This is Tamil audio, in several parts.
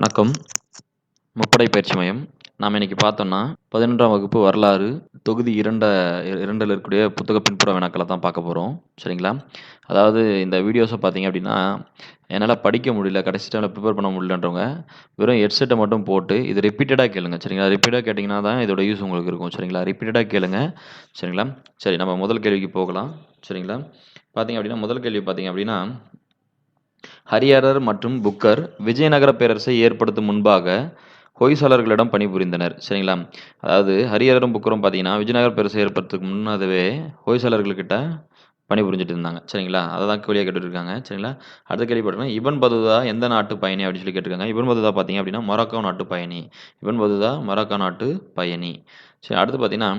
வணக்கம். முப்படை பயிற்சி மையம். நாம் இன்னைக்கு பார்த்தோம்னா பதினொன்றாம் வகுப்பு வரலாறு தொகுதி இரண்ட இரண்டில் இருக்கக்கூடிய புத்தக பின்புற வினாக்களை தான் பார்க்க போகிறோம் சரிங்களா? அதாவது இந்த வீடியோஸை பார்த்தீங்க அப்படின்னா என்னால் படிக்க முடியல கடைசி டைமில் ப்ரிப்பேர் பண்ண முடியலன்றவங்க வெறும் ஹெட்செட்டை மட்டும் போட்டு இது ரிப்பீட்டடாக கேளுங்க. சரிங்களா? ரிப்பீட்டாக கேட்டிங்கன்னா தான் இதோட யூஸ் உங்களுக்கு இருக்கும். சரிங்களா? ரிப்பீட்டடாக கேளுங்க. சரிங்களா? சரி நம்ம முதல் கேள்விக்கு போகலாம். சரிங்களா? பார்த்தீங்க அப்படின்னா முதல் கேள்வி பார்த்தீங்க அப்படின்னா ஹரிஹரர் மற்றும் புக்கர் விஜயநகர பேரரசை ஏற்படுத்தும் முன்பாக ஹொய்சாளர்களிடம் பணிபுரிந்தனர். சரிங்களா? அதாவது ஹரிஹரரும் புக்கரும் பார்த்தீங்கன்னா விஜயநகர பேரரசை ஏற்படுத்துக்கு முன்னாதவே ஹொய்சாளர்கள்கிட்ட பணிபுரிஞ்சிட்டு இருந்தாங்க. சரிங்களா? அதை தான் கேள்வியாக கேட்டுருக்காங்க. சரிங்களா? அடுத்த கேள்வி பார்த்தீங்கன்னா இவன் பதுதா எந்த நாட்டு பயணி அப்படின்னு சொல்லி கேட்டிருக்காங்க. இவன் பதுதா பார்த்தீங்க அப்படின்னா மொராக்கோ நாட்டு பயணி. இவன் பதுதா மொராக்கோ நாட்டு பயணி. சரி அடுத்து பார்த்தீங்கன்னா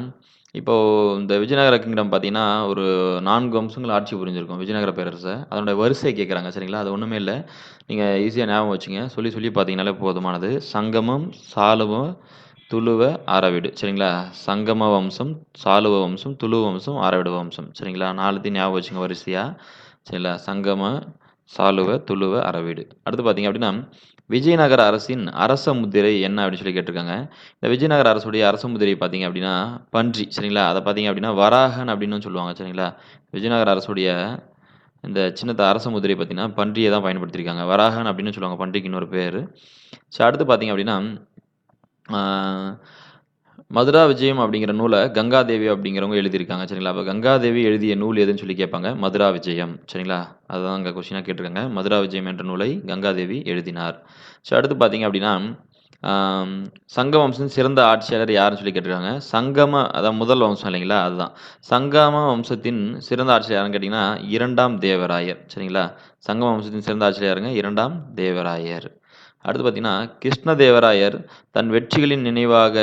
இப்போ இந்த விஜயநகர கிங்டம் பார்த்தீங்கன்னா ஒரு நான்கு வம்சங்கள் ஆட்சி புரிஞ்சிருக்கும் விஜயநகர பேரரசை. அதனுடைய வரிசை கேட்குறாங்க சரிங்களா? அது ஒன்றுமே இல்லை. நீங்கள் ஈஸியாக ஞாபகம் வச்சுங்க. சொல்லி சொல்லி பார்த்தீங்கனாலே போதுமானது. சங்கமம் சாலுவ துளுவ ஆரவீடு சரிங்களா? சங்கம வம்சம் சாலுவ வம்சம் துளுவ வம்சம் ஆரவீடு வம்சம் சரிங்களா? நாலுத்தையும் ஞாபகம் வச்சுங்க வரிசையாக சரிங்களா? சங்கம சாலுவ துளுவ அரவீடு அடுத்து பார்த்தீங்க அப்படின்னா விஜயநகர அரசின் அரச முத்திரை என்ன அப்படின்னு சொல்லி கேட்டிருக்காங்க. இந்த விஜயநகர அரசுடைய அரச முதிரை பார்த்தீங்க அப்படின்னா பன்றி சரிங்களா? அதை பார்த்தீங்க அப்படின்னா வராகன் அப்படின்னு சொல்லுவாங்க சரிங்களா? விஜயநகர அரசுடைய இந்த சின்னத்த அரச முதிரை பார்த்தீங்கன்னா பன்றியை தான் பயன்படுத்தியிருக்காங்க. வராகன் அப்படின்னு சொல்லுவாங்க பன்றிக்கு இன்னொரு பேர். ஸோ அடுத்து பார்த்தீங்க அப்படின்னா மதுரா விஜயம் அப்படிங்கிற நூலை கங்காதேவி அப்படிங்கிறவங்க எழுதியிருக்காங்க சரிங்களா? அப்போ கங்காதேவி எழுதிய நூல் எதுன்னு சொல்லி கேட்பாங்க மதுரா விஜயம் சரிங்களா? அதுதான் அங்கே கொஸ்டினாக கேட்டிருக்காங்க. மதுரா விஜயம் என்ற நூலை கங்காதேவி எழுதினார். ஸோ அடுத்து பார்த்தீங்க அப்படின்னா சங்க வம்சம் சிறந்த ஆட்சியாளர் யாருன்னு சொல்லி கேட்டிருக்காங்க. சங்கம அதான் முதல் வம்சம் இல்லைங்களா? அதுதான். சங்கம வம்சத்தின் சிறந்த ஆட்சியாளர் யாருன்னு கேட்டிங்கன்னா இரண்டாம் தேவராயர் சரிங்களா? சங்கம வம்சத்தின் சிறந்த ஆட்சியாளர் யாருங்க? இரண்டாம் தேவராயர். அடுத்து பார்த்தீங்கன்னா கிருஷ்ணதேவராயர் தன் வெற்றிகளின் நினைவாக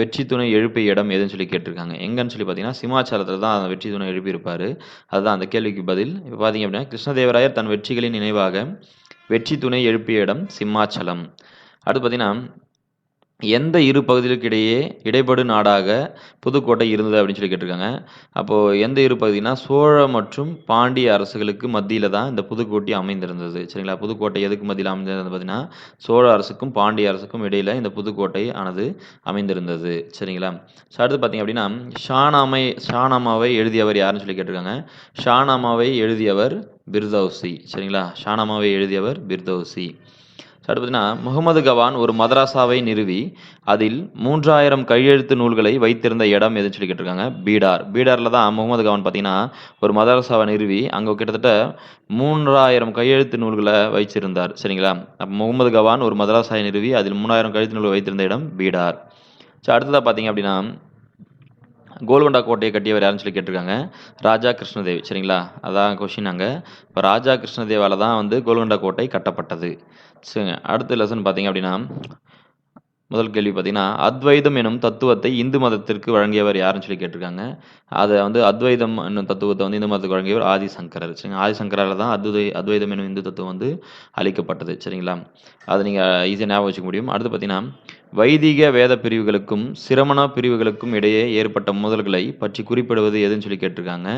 வெற்றி துணை எழுப்பிய இடம் எதுன்னு சொல்லி கேட்டிருக்காங்க. எங்கன்னு சொல்லி பார்த்தீங்கன்னா சிமாச்சாரத்தில் தான் அந்த வெற்றி துணை எழுப்பியிருப்பார். அதுதான் அந்த கேள்விக்கு பதில். இப்போ பார்த்தீங்க அப்படின்னா கிருஷ்ணதேவராயர் தன் வெற்றிகளின் நினைவாக வெற்றி துணை எழுப்பிய இடம் சிம்மாச்சலம். அடுத்து பார்த்தீங்கன்னா எந்த இரு பகுதிகளுக்கு இடையே இடைப்படு நாடாக புதுக்கோட்டை இருந்தது அப்படின்னு சொல்லி கேட்டிருக்காங்க. அப்போது எந்த இரு பகுதினா சோழ மற்றும் பாண்டிய அரசுகளுக்கு மத்தியில் தான் இந்த புதுக்கோட்டை அமைந்திருந்தது. சரிங்களா? புதுக்கோட்டை எதுக்கு மத்தியில் அமைந்திருந்தது பார்த்தீங்கன்னா சோழ அரசுக்கும் பாண்டிய அரசுக்கும் இடையில் இந்த புதுக்கோட்டை ஆனது அமைந்திருந்தது. சரிங்களா? ஸோ அடுத்து பார்த்தீங்க அப்படின்னா ஷானாமை ஷானாமாவை எழுதியவர் யாருன்னு சொல்லி கேட்டிருக்காங்க. ஷானாமாவை எழுதியவர் பிர்தௌசி. சரிங்களா? ஷானாமாவை எழுதியவர் பிர்தௌசி. அடுத்து பார்த்தீங்கன்னா முகமது கவான் ஒரு மதராசாவை நிறுவி அதில் மூன்றாயிரம் கையெழுத்து நூல்களை வைத்திருந்த இடம் எதுன்னு சொல்லி கேட்டிருக்காங்க பீடார். பீடாரில் தான் முகமது கவான் பார்த்தீங்கன்னா ஒரு மதராசாவை நிறுவி அங்கே கிட்டத்தட்ட மூன்றாயிரம் கையெழுத்து நூல்களை வைச்சிருந்தார் சரிங்களா? அப்போ முகமது கவான் ஒரு மதராசாவை நிறுவி அதில் மூணாயிரம் கையெழுத்து நூல்கள் வைத்திருந்த இடம் பீடார். ஸோ அடுத்ததாக பார்த்தீங்க அப்படின்னா கோல்கொண்டா கோட்டையை கட்டியவர் யாருன்னு சொல்லி கேட்டிருக்காங்க. ராஜா கிருஷ்ணதேவ். சரிங்களா? அதான் கொஷின் அங்கே. இப்போ ராஜா கிருஷ்ணதேவால தான் வந்து கோல்கொண்டா கோட்டை கட்டப்பட்டது. சரிங்க. அடுத்த லெசன் பார்த்தீங்க அப்படின்னா முதல் கேள்வி பார்த்தீங்கன்னா அத்வைதம் எனும் தத்துவத்தை இந்து மதத்திற்கு வழங்கியவர் யாருன்னு சொல்லி கேட்டிருக்காங்க. அதை வந்து அத்வைதம் என்னும் தத்துவத்தை வந்து இந்து மதத்துக்கு வழங்கியவர் ஆதிசங்கரர். சரிங்க. ஆதிசங்கரால் தான் அத்வை அத்வைதம் எனும் இந்து தத்துவம் வந்து அளிக்கப்பட்டது. சரிங்களா? அதை நீங்கள் ஈஸியாக ஞாபகம் வச்சுக்க முடியும். அடுத்து பார்த்தீங்கன்னா வைதிக வேத பிரிவுகளுக்கும் சிரமண பிரிவுகளுக்கும் இடையே ஏற்பட்ட மோதல்களை பற்றி குறிப்பிடுவது எதுன்னு சொல்லி கேட்டிருக்காங்க.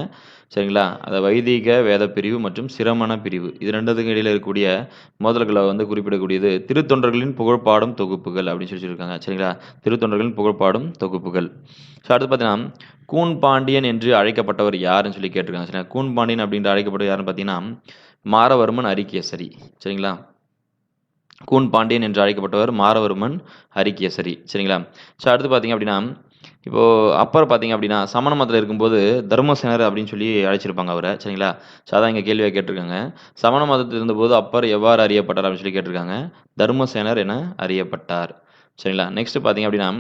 சரிங்களா? அதை வைதிக வேத பிரிவு மற்றும் சிரமண பிரிவு. இது ரெண்டுத்துக்கும் இடையில் இருக்கக்கூடிய மோதல்களை வந்து குறிப்பிடக்கூடியது. திருத்தொண்டர்களின் புகழ்பாடும் தொகுப்புகள் அப்படின்னு சொல்லி சொல்லியிருக்காங்க. சரிங்களா? திருத்தொண்டர்களின் புகழ்பாடும் தொகுப்புகள். ஸோ அடுத்து பார்த்தீங்கன்னா கூன் பாண்டியன் என்று அழைக்கப்பட்டவர் யாருன்னு சொல்லி கேட்டிருக்காங்க. சரிங்களா? கூன் பாண்டியன் அப்படின்ற அழைக்கப்பட்டவர் யாருன்னு பார்த்தீங்கன்னா மாரவர்மன் அரிகேசரி. சரிங்களா? கூன் பாண்டியன் என்று அழைக்கப்பட்டவர் மாரவர்மன் ஹரிகேசரி சரிங்களா? ஸோ அடுத்து பார்த்தீங்க அப்படின்னா இப்போது அப்பர் பார்த்தீங்க அப்படின்னா சமண மதத்தில் இருக்கும்போது தர்மசேனர் அப்படின்னு சொல்லி அழைச்சிருப்பாங்க அவரை சரிங்களா? ஸோ அதான் இங்கே கேள்வியாக கேட்டிருக்காங்க. சமண மதத்தில் இருந்தபோது அப்பர் எவ்வாறு அறியப்பட்டார் அப்படின்னு சொல்லி கேட்டிருக்காங்க. தர்மசேனர் என அறியப்பட்டார் சரிங்களா? நெக்ஸ்ட் பார்த்தீங்க அப்படின்னா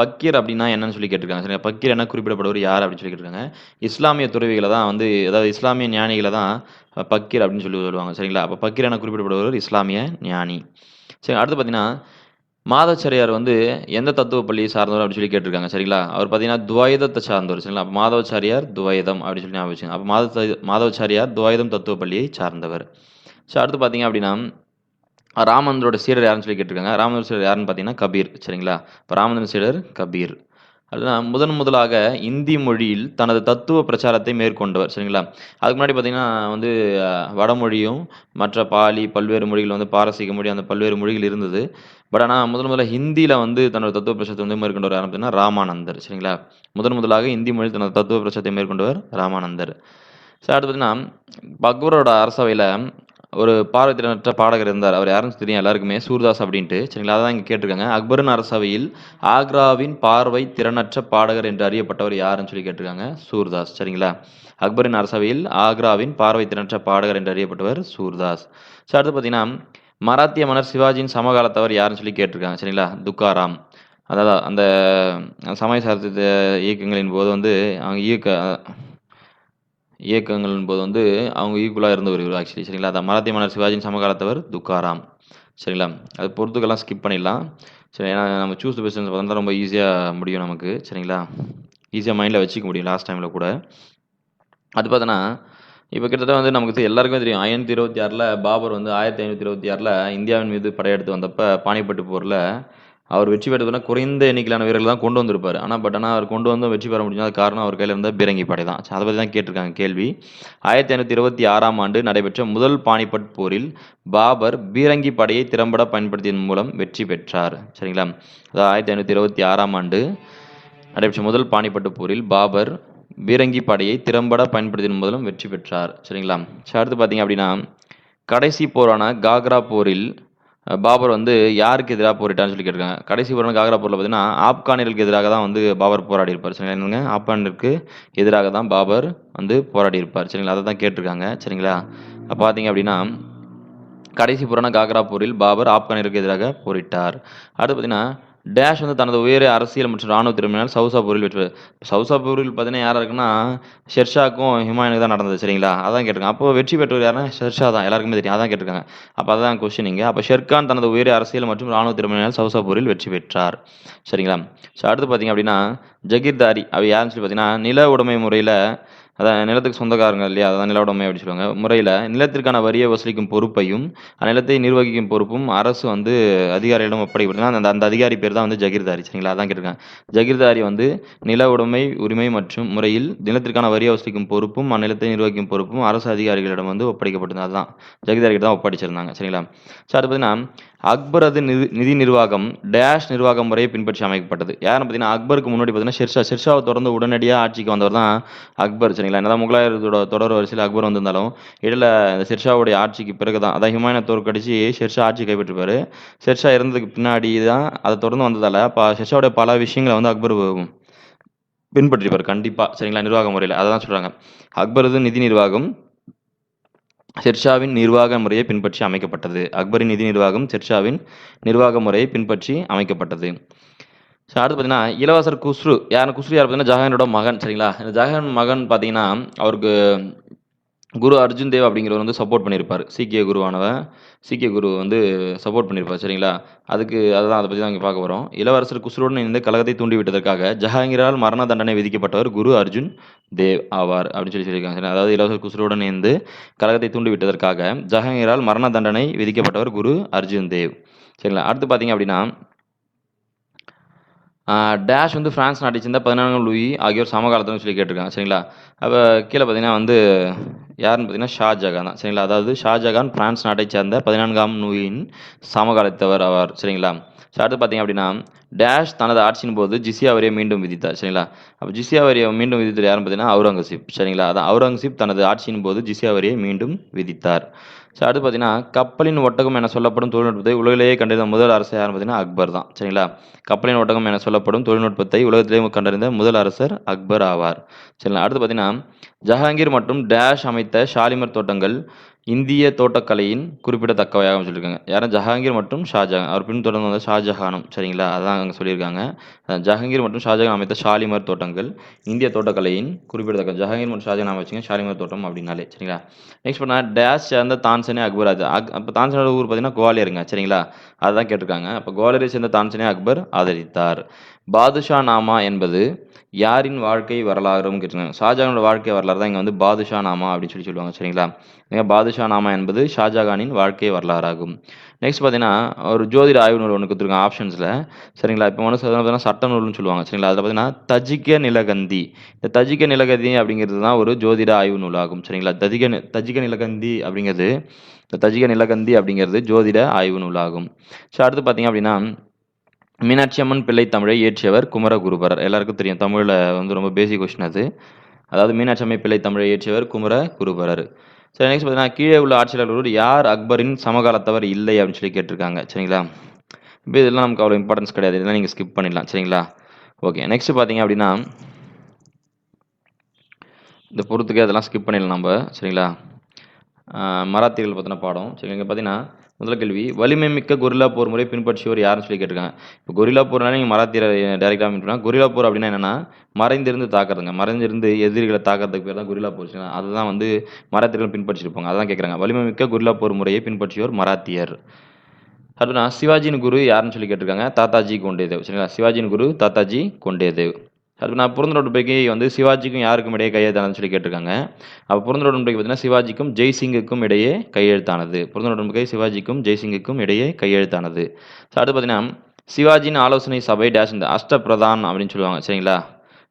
பக்கீர் அப்படின்னா என்னன்னு சொல்லி கேட்டிருக்காங்க. சரிங்க பக்கீர் என்ன குறிப்பிடப்படுவர் யார் அப்படின்னு சொல்லி கேட்டிருக்காங்க. இஸ்லாமிய துறவிகளை தான் வந்து அதாவது இஸ்லாமிய ஞானிகளை தான் பக்கீர் அப்படின்னு சொல்லி சொல்லுவாங்க. சரிங்களா? அப்போ பக்கீர் என குறிப்பிடப்படுவர் இஸ்லாமிய ஞானி. சரி அடுத்து பார்த்தீங்கன்னா மாதவச்சாரியார் வந்து எந்த தத்துவ பள்ளியை சார்ந்தவர் அப்படின்னு சொல்லி கேட்டிருக்காங்க. சரிங்களா? அவர் பார்த்தீங்கன்னா துவைதத்தை சார்ந்தவர். சரிங்களா? அப்போ மாதவச்சாரியார் துவைதம் அப்படின்னு சொல்லி ஞாபகம் வச்சுங்க அப்போ மாத மாதவச்சாரியார் துவைதம் தத்துவ பள்ளியை சார்ந்தவர். ஸோ அடுத்து பார்த்தீங்க அப்படின்னா ராமந்தரோட சீடர் யாருன்னு சொல்லி கேட்டிருக்காங்க. ராமந்தர் சீடர் யாருன்னு பார்த்தீங்கன்னா கபீர் சரிங்களா? இப்போ ராமந்தர் சீடர் கபீர். அதுனா முதன் முதலாக இந்தி மொழியில் தனது தத்துவ பிரச்சாரத்தை மேற்கொண்டவர் சரிங்களா? அதுக்கு முன்னாடி பார்த்தீங்கன்னா வந்து வடமொழியும் மற்ற பாலி பல்வேறு மொழிகள் வந்து பாரசீக மொழி அந்த பல்வேறு மொழிகள் இருந்தது. பட் ஆனால் முதல் முதல்ல ஹிந்தியில் வந்து தன்னோட தத்துவ பிரச்சாரத்தை வந்து மேற்கொண்டவர் யாருன்னு பார்த்தீங்கன்னா ராமானந்தர் சரிங்களா? முதன் முதலாக இந்தி மொழியில் தனது தத்துவ பிரச்சாரத்தை மேற்கொண்டவர் ராமானந்தர். சார் அடுத்து பார்த்தீங்கன்னா அக்பரோட அரசவையில் ஒரு பார்வைத்திறனற்ற பாடகர் இருந்தார். அவர் யாருன்னு தெரியும் எல்லாருக்குமே. சூர்தாஸ் அப்படின்ட்டு. சரிங்களா? அதான் இங்கே கேட்டிருக்காங்க. அக்பரின் அரசவையில் ஆக்ராவின் பார்வை திறனற்ற பாடகர் என்று அறியப்பட்டவர் யாருன்னு சொல்லி கேட்டிருக்காங்க. சூர்தாஸ். சரிங்களா? அக்பரின் அரசவையில் ஆக்ராவின் பார்வை திறனற்ற பாடகர் என்று அறியப்பட்டவர் சூர்தாஸ். சார் அடுத்து பார்த்தீங்கன்னா மராத்திய மன்னர் சிவாஜியின் சமகாலத்தவர் யாருன்னு சொல்லி கேட்டிருக்காங்க. சரிங்களா? துக்காராம். அதாவது அந்த சமய சார்த்த இயக்கங்களின் போது வந்து அவங்க இயக்க இயக்கங்களின் போது வந்து அவங்க ஈக்குவலாக இருந்தவர் இவர் ஆக்சுவலி சரிங்களா? அதான் மராத்திய மன்னர் சிவாஜியின் சமகாலத்தவர் துக்காராம். சரிங்களா? அது பொறுத்துக்கெல்லாம் ஸ்கிப் பண்ணிடலாம். சரி ஏன்னா நம்ம சூஸ் பிஸ்னஸ் பார்த்தா ரொம்ப ஈஸியாக முடியும் நமக்கு. சரிங்களா? ஈஸியாக மைண்டில் வச்சுக்க முடியும் லாஸ்ட் டைமில் கூட. அது பார்த்தோன்னா இப்போ கிட்டத்தட்ட வந்து நமக்கு எல்லாருக்குமே தெரியும். ஆயிரத்தி இருபத்தி ஆறில் பாபர் வந்து ஆயிரத்தி ஐநூற்றி இருபத்தி ஆறில் இந்தியாவின் மீது படையெடுத்து வந்தப்போ பானிப்பட்டு போரில் அவர் வெற்றி பெற்றதுனா குறைந்த எண்ணிக்கையிலான வீரர்கள் தான் கொண்டு வந்திருப்பார். ஆனால் பட் ஆனால் அவர் கொண்டு வந்து வெற்றி பெற முடிஞ்சது காரணம் அவர் கையில் இருந்த பீரங்கி படை தான். அதை பற்றி தான் கேட்டிருக்காங்க கேள்வி. ஆயிரத்தி ஐநூற்றி இருபத்தி ஆறாம் ஆண்டு நடைபெற்ற முதல் பானிபட் போரில் பாபர் பீரங்கி படையை திறம்பட பயன்படுத்தியதன் மூலம் வெற்றி பெற்றார். சரிங்களா? அதாவது ஆயிரத்தி ஐநூற்றி இருபத்தி ஆறாம் ஆண்டு நடைபெற்ற முதல் பானிபட்டு போரில் பாபர் பீரங்கி படையை திறம்பட பயன்படுத்தியதன் மூலம் வெற்றி பெற்றார். சரிங்களா? சரி, அடுத்து பார்த்தீங்க அப்படின்னா கடைசி போரான காக்ரா போரில் பாபர் வந்து யாருக்கு எதிராக போரிட்டான்னு சொல்லி கேட்டிருக்காங்க. கடைசி போரான காக்ரா போரில் பார்த்தீங்கன்னா ஆப்கானியர்களுக்கு எதிராக தான் வந்து பாபர் போராடி இருப்பார் சரிங்களா என்னங்க? ஆப்கானிற்கு எதிராக தான் பாபர் வந்து போராடி இருப்பார் சரிங்களா அதை தான் கேட்டிருக்காங்க. சரிங்களா அப்போ பார்த்தீங்க அப்படின்னா கடைசி புராண காக்ரா போரில் பாபர் ஆப்கானியருக்கு எதிராக போரிட்டார். அடுத்து பார்த்தீங்கன்னா டேஷ் வந்து தனது உயர அரசியல் மற்றும் ராணுவ திறமையால் சவுசா போரில் வெற்றி சவுசா போரில் பார்த்தீங்கன்னா யாராக இருக்குன்னா ஷெர்ஷாக்கும் ஹிமாயனுக்கு தான் நடந்தது சரிங்களா? அதான் கேட்டிருக்காங்க. அப்போ வெற்றி பெற்றவர் யாருன்னா ஷெர்ஷா தான். எல்லாருக்குமே தெரியும். அதான் கேட்டிருக்காங்க. அப்போ அதான் கொஸ்டின் இங்கே அப்போ ஷெர்கான் தனது உயர் அரசியல் மற்றும் ராணுவ திறமையால் சவுசா போரில் வெற்றி பெற்றார் சரிங்களா? ஸோ அடுத்து பார்த்தீங்க அப்படின்னா ஜகீர்தாரி. அவர் யாருன்னு சொல்லி பார்த்தீங்கன்னா நில உடைமை முறையில் அதான் நிலத்துக்கு சொந்தக்காரங்க இல்லையா? அதான் நில உடைமை சொல்லுவாங்க. முறையில் நிலத்திற்கான வரியை வசூலிக்கும் பொறுப்பையும் அந்நிலத்தை நிர்வகிக்கும் பொறுப்பும் அரசு வந்து அதிகாரியிடம் ஒப்படைக்கப்படுதுன்னா அந்த அந்த அதிகாரி பேர் தான் வந்து ஜகீர்தாரி சரிங்களா? அதான் கேட்டிருக்காங்க ஜகிர்தாரி வந்து நில உடைமை உரிமை மற்றும் முறையில் நிலத்திற்கான வரியை வசூலிக்கும் பொறுப்பும் அந்நிலத்தை நிர்வகிக்கும் பொறுப்பும் அரசு அதிகாரிகளிடம் வந்து ஒப்படைக்கப்பட்டது அதுதான் ஜகீர்தாரிகிட்ட தான் ஒப்படைச்சிருந்தாங்க சரிங்களா? ஸோ அது பார்த்தீங்கன்னா அக்பரது நிதி நிதி நிர்வாகம் டேஷ் நிர்வாக முறையை பின்பற்றி அமைக்கப்பட்டது. யாரும் பார்த்தீங்கன்னா அக்பருக்கு முன்னாடி பார்த்தீங்கன்னா ஷெர்ஷா ஷெர்ஷாவை தொடர்ந்து உடனடியாக ஆட்சிக்கு வந்தவர் தான் அக்பர் சரிங்களா? என்னதான் முகலாயர்களோட தொடர் வரிசையில் அக்பர் வந்திருந்தாலும் இடையில இந்த ஷெர்ஷாவுடைய ஆட்சிக்கு பிறகு தான் அதான் ஹிமாயன தோற்கடிச்சு ஷெர்ஷா ஆட்சி கைப்பற்றிருப்பாரு ஷெர்ஷா இறந்ததுக்கு பின்னாடி தான் அதை தொடர்ந்து வந்ததால் பா ஷெர்ஷாவுடைய பல விஷயங்களை வந்து அக்பர் பின்பற்றிப்பார் கண்டிப்பாக சரிங்களா? நிர்வாக முறையில் அதை தான் சொல்கிறாங்க அக்பரது நிதி நிர்வாகம் ஷெர்ஷாவின் நிர்வாக முறையை பின்பற்றி அமைக்கப்பட்டது. அக்பரின் நிதி நிர்வாகம் ஷெர்ஷாவின் நிர்வாக முறையை பின்பற்றி அமைக்கப்பட்டது. ஸோ அடுத்து பார்த்தீங்கன்னா இளவரசர் குஸ்ரு யார் குஸ்ரு யார் பார்த்தீங்கன்னா ஜஹானோட மகன் சரிங்களா? இந்த ஜஹான் மகன் பார்த்தீங்கன்னா அவருக்கு குரு அர்ஜுன் தேவ் அப்படிங்கிறவர் வந்து சப்போர்ட் பண்ணியிருப்பார் சீக்கிய குருவானவன் சீக்கிய குரு வந்து சப்போர்ட் பண்ணியிருப்பார் சரிங்களா? அதுக்கு அதுதான் அதை பற்றி தான் இங்கே பார்க்க போகிறோம் இளவரசர் குசுருடன் இணைந்து கழகத்தை தூண்டிவிட்டதற்காக ஜஹாங்கிரால் மரண தண்டனை விதிக்கப்பட்டவர் குரு அர்ஜுன் தேவ் ஆவார் அப்படின்னு சொல்லி சொல்லியிருக்காங்க சரி, அதாவது இளவரசர் குசுருடன் இணைந்து கழகத்தை தூண்டிவிட்டதற்காக ஜஹாங்கிரால் மரண தண்டனை விதிக்கப்பட்டவர் குரு அர்ஜுன் தேவ் சரிங்களா? அடுத்து பார்த்தீங்க அப்படின்னா டேஷ் வந்து ஃப்ரான்ஸ் நாட்டை சேர்ந்த பதினான்காம் லூயி ஆகியோர் சமகாலத்தில் சொல்லி கேட்டிருக்காங்க சரிங்களா? அப்போ கீழே பார்த்தீங்கன்னா வந்து யாருன்னு பார்த்தீங்கன்னா ஷாஜகான் தான் சரிங்களா? அதாவது ஷாஜகான் பிரான்ஸ் நாட்டை சேர்ந்த பதினான்காம் நூயின் சமகாலத்தவர் ஆவார் சரிங்களா? ஸோ அடுத்து பார்த்தீங்க அப்படின்னா டேஷ் தனது ஆட்சியின் போது ஜிசியா வரியை மீண்டும் விதித்தார் சரிங்களா? அப்போ ஜிசியா வரியை மீண்டும் விதித்தது யாருன்னு பார்த்தீங்கன்னா அவுரங்கசீப் சரிங்களா? அதான் அவுரங்கசீப் தனது ஆட்சியின் போது ஜிசியா வரியை மீண்டும் விதித்தார். ஸோ அடுத்து பார்த்தீங்கன்னா கப்பலின் ஒட்டகம் என சொல்லப்படும் தொழில்நுட்பத்தை உலகிலேயே கண்டறிந்த முதல் அரசர் யாருன்னு பார்த்தீங்கன்னா அக்பர் தான். சரிங்களா? கப்பலின் ஒட்டகம் என சொல்லப்படும் தொழில்நுட்பத்தை உலகத்திலேயே கண்டறிந்த முதல் அரசர் அக்பர் ஆவார். சரிங்களா? அடுத்து பார்த்தீங்கன்னா ஜஹாங்கீர் மற்றும் டேஷ் அமைத்த ஷாலிமர் தோட்டங்கள் இந்திய தோட்டக்கலையின் குறிப்பிடத்தக்கவையாக சொல்லியிருக்காங்க. யாரும் ஜஹாங்கீர் மற்றும் ஷாஜஹான் அவர் பின்தொடர்ந்து வந்த ஷாஜஹானும் சரிங்களா? அதான் அங்கே சொல்லியிருக்காங்க. ஜஹாங்கீர் மற்றும் ஷாஜஹான் அமைத்த ஷாலிமர் தோட்டங்கள் இந்திய தோட்டக்கலையின் குறிப்பிடத்தக்க ஜஹாங்கீர் மற்றும் ஷாஜஹான் அமைச்சிங்க ஷாலிமர் தோட்டம் அப்படின்னாலே சரிங்களா? நெக்ஸ்ட் பண்ணா டேஷ் சேர்ந்த தான்சனே அக்பர். அது அக் அப்போ தான்சனோட ஊர் பார்த்தீங்கன்னா குவாலியருங்க சரிங்களா? அதுதான் கேட்டிருக்காங்க. அப்போ குவாலியரை சேர்ந்த தான்சனே அக்பர் ஆதரித்தார். பாதுஷா நாமா என்பது யாரின் வாழ்க்கை வரலாறும் கேட்டிருக்காங்க. ஷாஜகானோட வாழ்க்கை வரலாறு தான் இங்கே வந்து பாதுஷா நாமா அப்படின்னு சொல்லி சொல்லுவாங்க சரிங்களா? பாதுஷா நாமா என்பது ஷாஜகானின் வாழ்க்கை வரலாறாகும். நெக்ஸ்ட் பார்த்தீங்கன்னா ஒரு ஜோதிட ஆய்வு நூல் ஒன்று கொடுத்துருக்காங்க ஆப்ஷன்ஸில் சரிங்களா? இப்போ வந்து பார்த்தீங்கன்னா சட்ட நூல்னு சொல்லுவாங்க சரிங்களா? அதில் பார்த்தீங்கன்னா தஜிக்க நிலகந்தி. இந்த தஜிக்க நிலகந்தி அப்படிங்கிறது தான் ஒரு ஜோதிட ஆய்வு நூலாகும் சரிங்களா? தஜிக தஜிக்க நிலகந்தி அப்படிங்கிறது இந்த தஜிக நிலகந்தி அப்படிங்கிறது ஜோதிட ஆய்வு நூலாகும். ஸோ அடுத்து பார்த்தீங்க அப்படின்னா மீனாட்சி அம்மன் பிள்ளை தமிழை இயற்றியவர் குமரகுருபரர். எல்லாருக்கும் தெரியும் தமிழில் வந்து ரொம்ப பேசிக் கொஸ்டின் அது. அதாவது மீனாட்சி அம்மை பிள்ளை தமிழை இயற்றியவர் குமர குருபரர் சரி நெக்ஸ்ட் பார்த்தீங்கன்னா கீழே உள்ள ஆட்சியாளர்களோடு யார் அக்பரின் சமகாலத்தவர் இல்லை அப்படின்னு சொல்லி கேட்டிருக்காங்க. சரிங்களா? இப்போ இதெல்லாம் நமக்கு அவ்வளோ இம்பார்ட்டன்ஸ் கிடையாது. இதெல்லாம் நீங்கள் ஸ்கிப் பண்ணிடலாம். சரிங்களா? ஓகே நெக்ஸ்ட் பார்த்தீங்க அப்படின்னா இந்த பொறுத்துக்கு அதெல்லாம் ஸ்கிப் பண்ணிடலாம் நம்ம. சரிங்களா? மராத்திகள் பற்றின பாடம். சரி இங்கே பார்த்தீங்கன்னா முதல் கேள்வி வலிமை மிக்க கொரில்லா போர் முறை பின்பற்றியவர் யாருன்னு சொல்லி கேட்டிருக்காங்க. இப்போ கொரில்லா போர்னால நீங்கள் மராத்தியரை டேரெக்டாக மீட்டுனா கொரில்லா போர் அப்படின்னா என்னன்னா மறைந்திருந்து தாக்குறதுங்க. மறைந்திருந்து எதிரிகளை தாக்குறதுக்கு பேர் தான் கொரில்லா போர் அதுதான் வந்து மராத்தியர்கள் பின்பற்றிருப்பாங்க. அதான் கேட்குறாங்க. வலிமை மிக்க கொரில்லா போர் முறையை பின்பற்றியவர் மராத்தியர். அப்படின்னா சிவாஜியின் குரு யாருன்னு சொல்லி கேட்டிருக்காங்க? தாத்தாஜி கொண்டேதேவ். சரிங்களா? சிவாஜியின் குரு தாத்தாஜி கொண்டேதேவ். அது நான் புரந்தர் உடன்படிக்கை வந்து சிவாஜிக்கும் யாருக்கும் இடையே கையெழுத்தானு சொல்லி கேட்டிருக்காங்க. அப்போ புரந்தர் உடன்படிக்கை பார்த்தீங்கன்னா சிவாஜிக்கும் ஜெய்சிங்குக்கும் இடையே கையெழுத்தானது. புரந்தர் உடன்படிக்கை சிவாஜிக்கும் ஜெய்சிங்குக்கும் இடையே கையெழுத்தானது. ஸோ அடுத்து பார்த்தீங்கன்னா சிவாஜியின் ஆலோசனை சபை டேஷ் இந்த அஷ்டபிரதான் அப்படின்னு சொல்லுவாங்க சரிங்களா?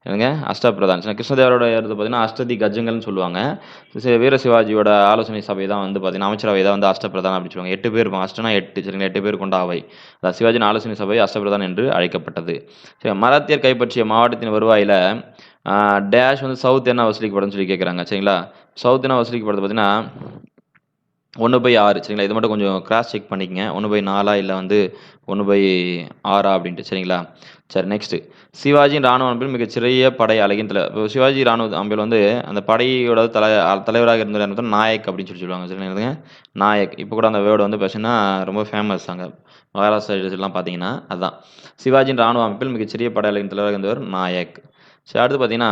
என்னங்க? அஷ்டபிரதான் சரி, கிருஷ்ணதேவரோட எடுத்து பார்த்தீங்கன்னா அஷ்டதி கஜங்கள்னு சொல்லுவாங்க. சி- வீர சிவாஜியோட ஆலோசனை சபை தான் வந்து பார்த்தீங்கன்னா அமைச்சரவை தான் வந்து அஷ்டபிரதான் அப்படின்னு சொல்லுவாங்க. எட்டு பேர் இருப்பாங்க. அஷ்டனா எட்டு சரிங்களா? எட்டு பேர் கொண்ட அவை. அதாவது சிவாஜியின் ஆலோசனை சபை அஷ்டபிரதான் என்று அழைக்கப்பட்டது. சரி மராத்தியர் கைப்பற்றிய மாவட்டத்தின் வருவாயில் டேஷ் வந்து சவுத் என்ன வசூலிக்கப்படும் சொல்லி கேட்குறாங்க சரிங்களா? சவுத் என்ன வசூலிக்கப்படுது பார்த்தீங்கன்னா ஒன்று பை ஆறு சரிங்களா? இது மட்டும் கொஞ்சம் கிராஸ் செக் பண்ணிக்கங்க. ஒன்று பை நாலா இல்லை வந்து ஒன்று பை ஆறா அப்படின்ட்டு சரிங்களா? சரி நெக்ஸ்ட்டு சிவாஜியின் ராணுவ அமைப்பில் மிகச்சிறிய படை அழகின் தலை இப்போ சிவாஜி ராணுவ அமைப்பில் வந்து அந்த படையோட தலை தலைவராக இருந்தவர் நாயக் அப்படின்னு சொல்லி சொல்லுவாங்க. சரிங்களா நாயக். இப்போ கூட அந்த வேர்டு வந்து பார்த்தீங்கன்னா ரொம்ப ஃபேமஸ் அங்கே. மகாராஷ்டிரா எல்லாம் பார்த்தீங்கன்னா அதுதான் சிவாஜியின் ராணுவ அமைப்பில் மிகச்சிறிய படை அழகின் தலைவராக இருந்தவர் நாயக். சரி அடுத்து பார்த்தீங்கன்னா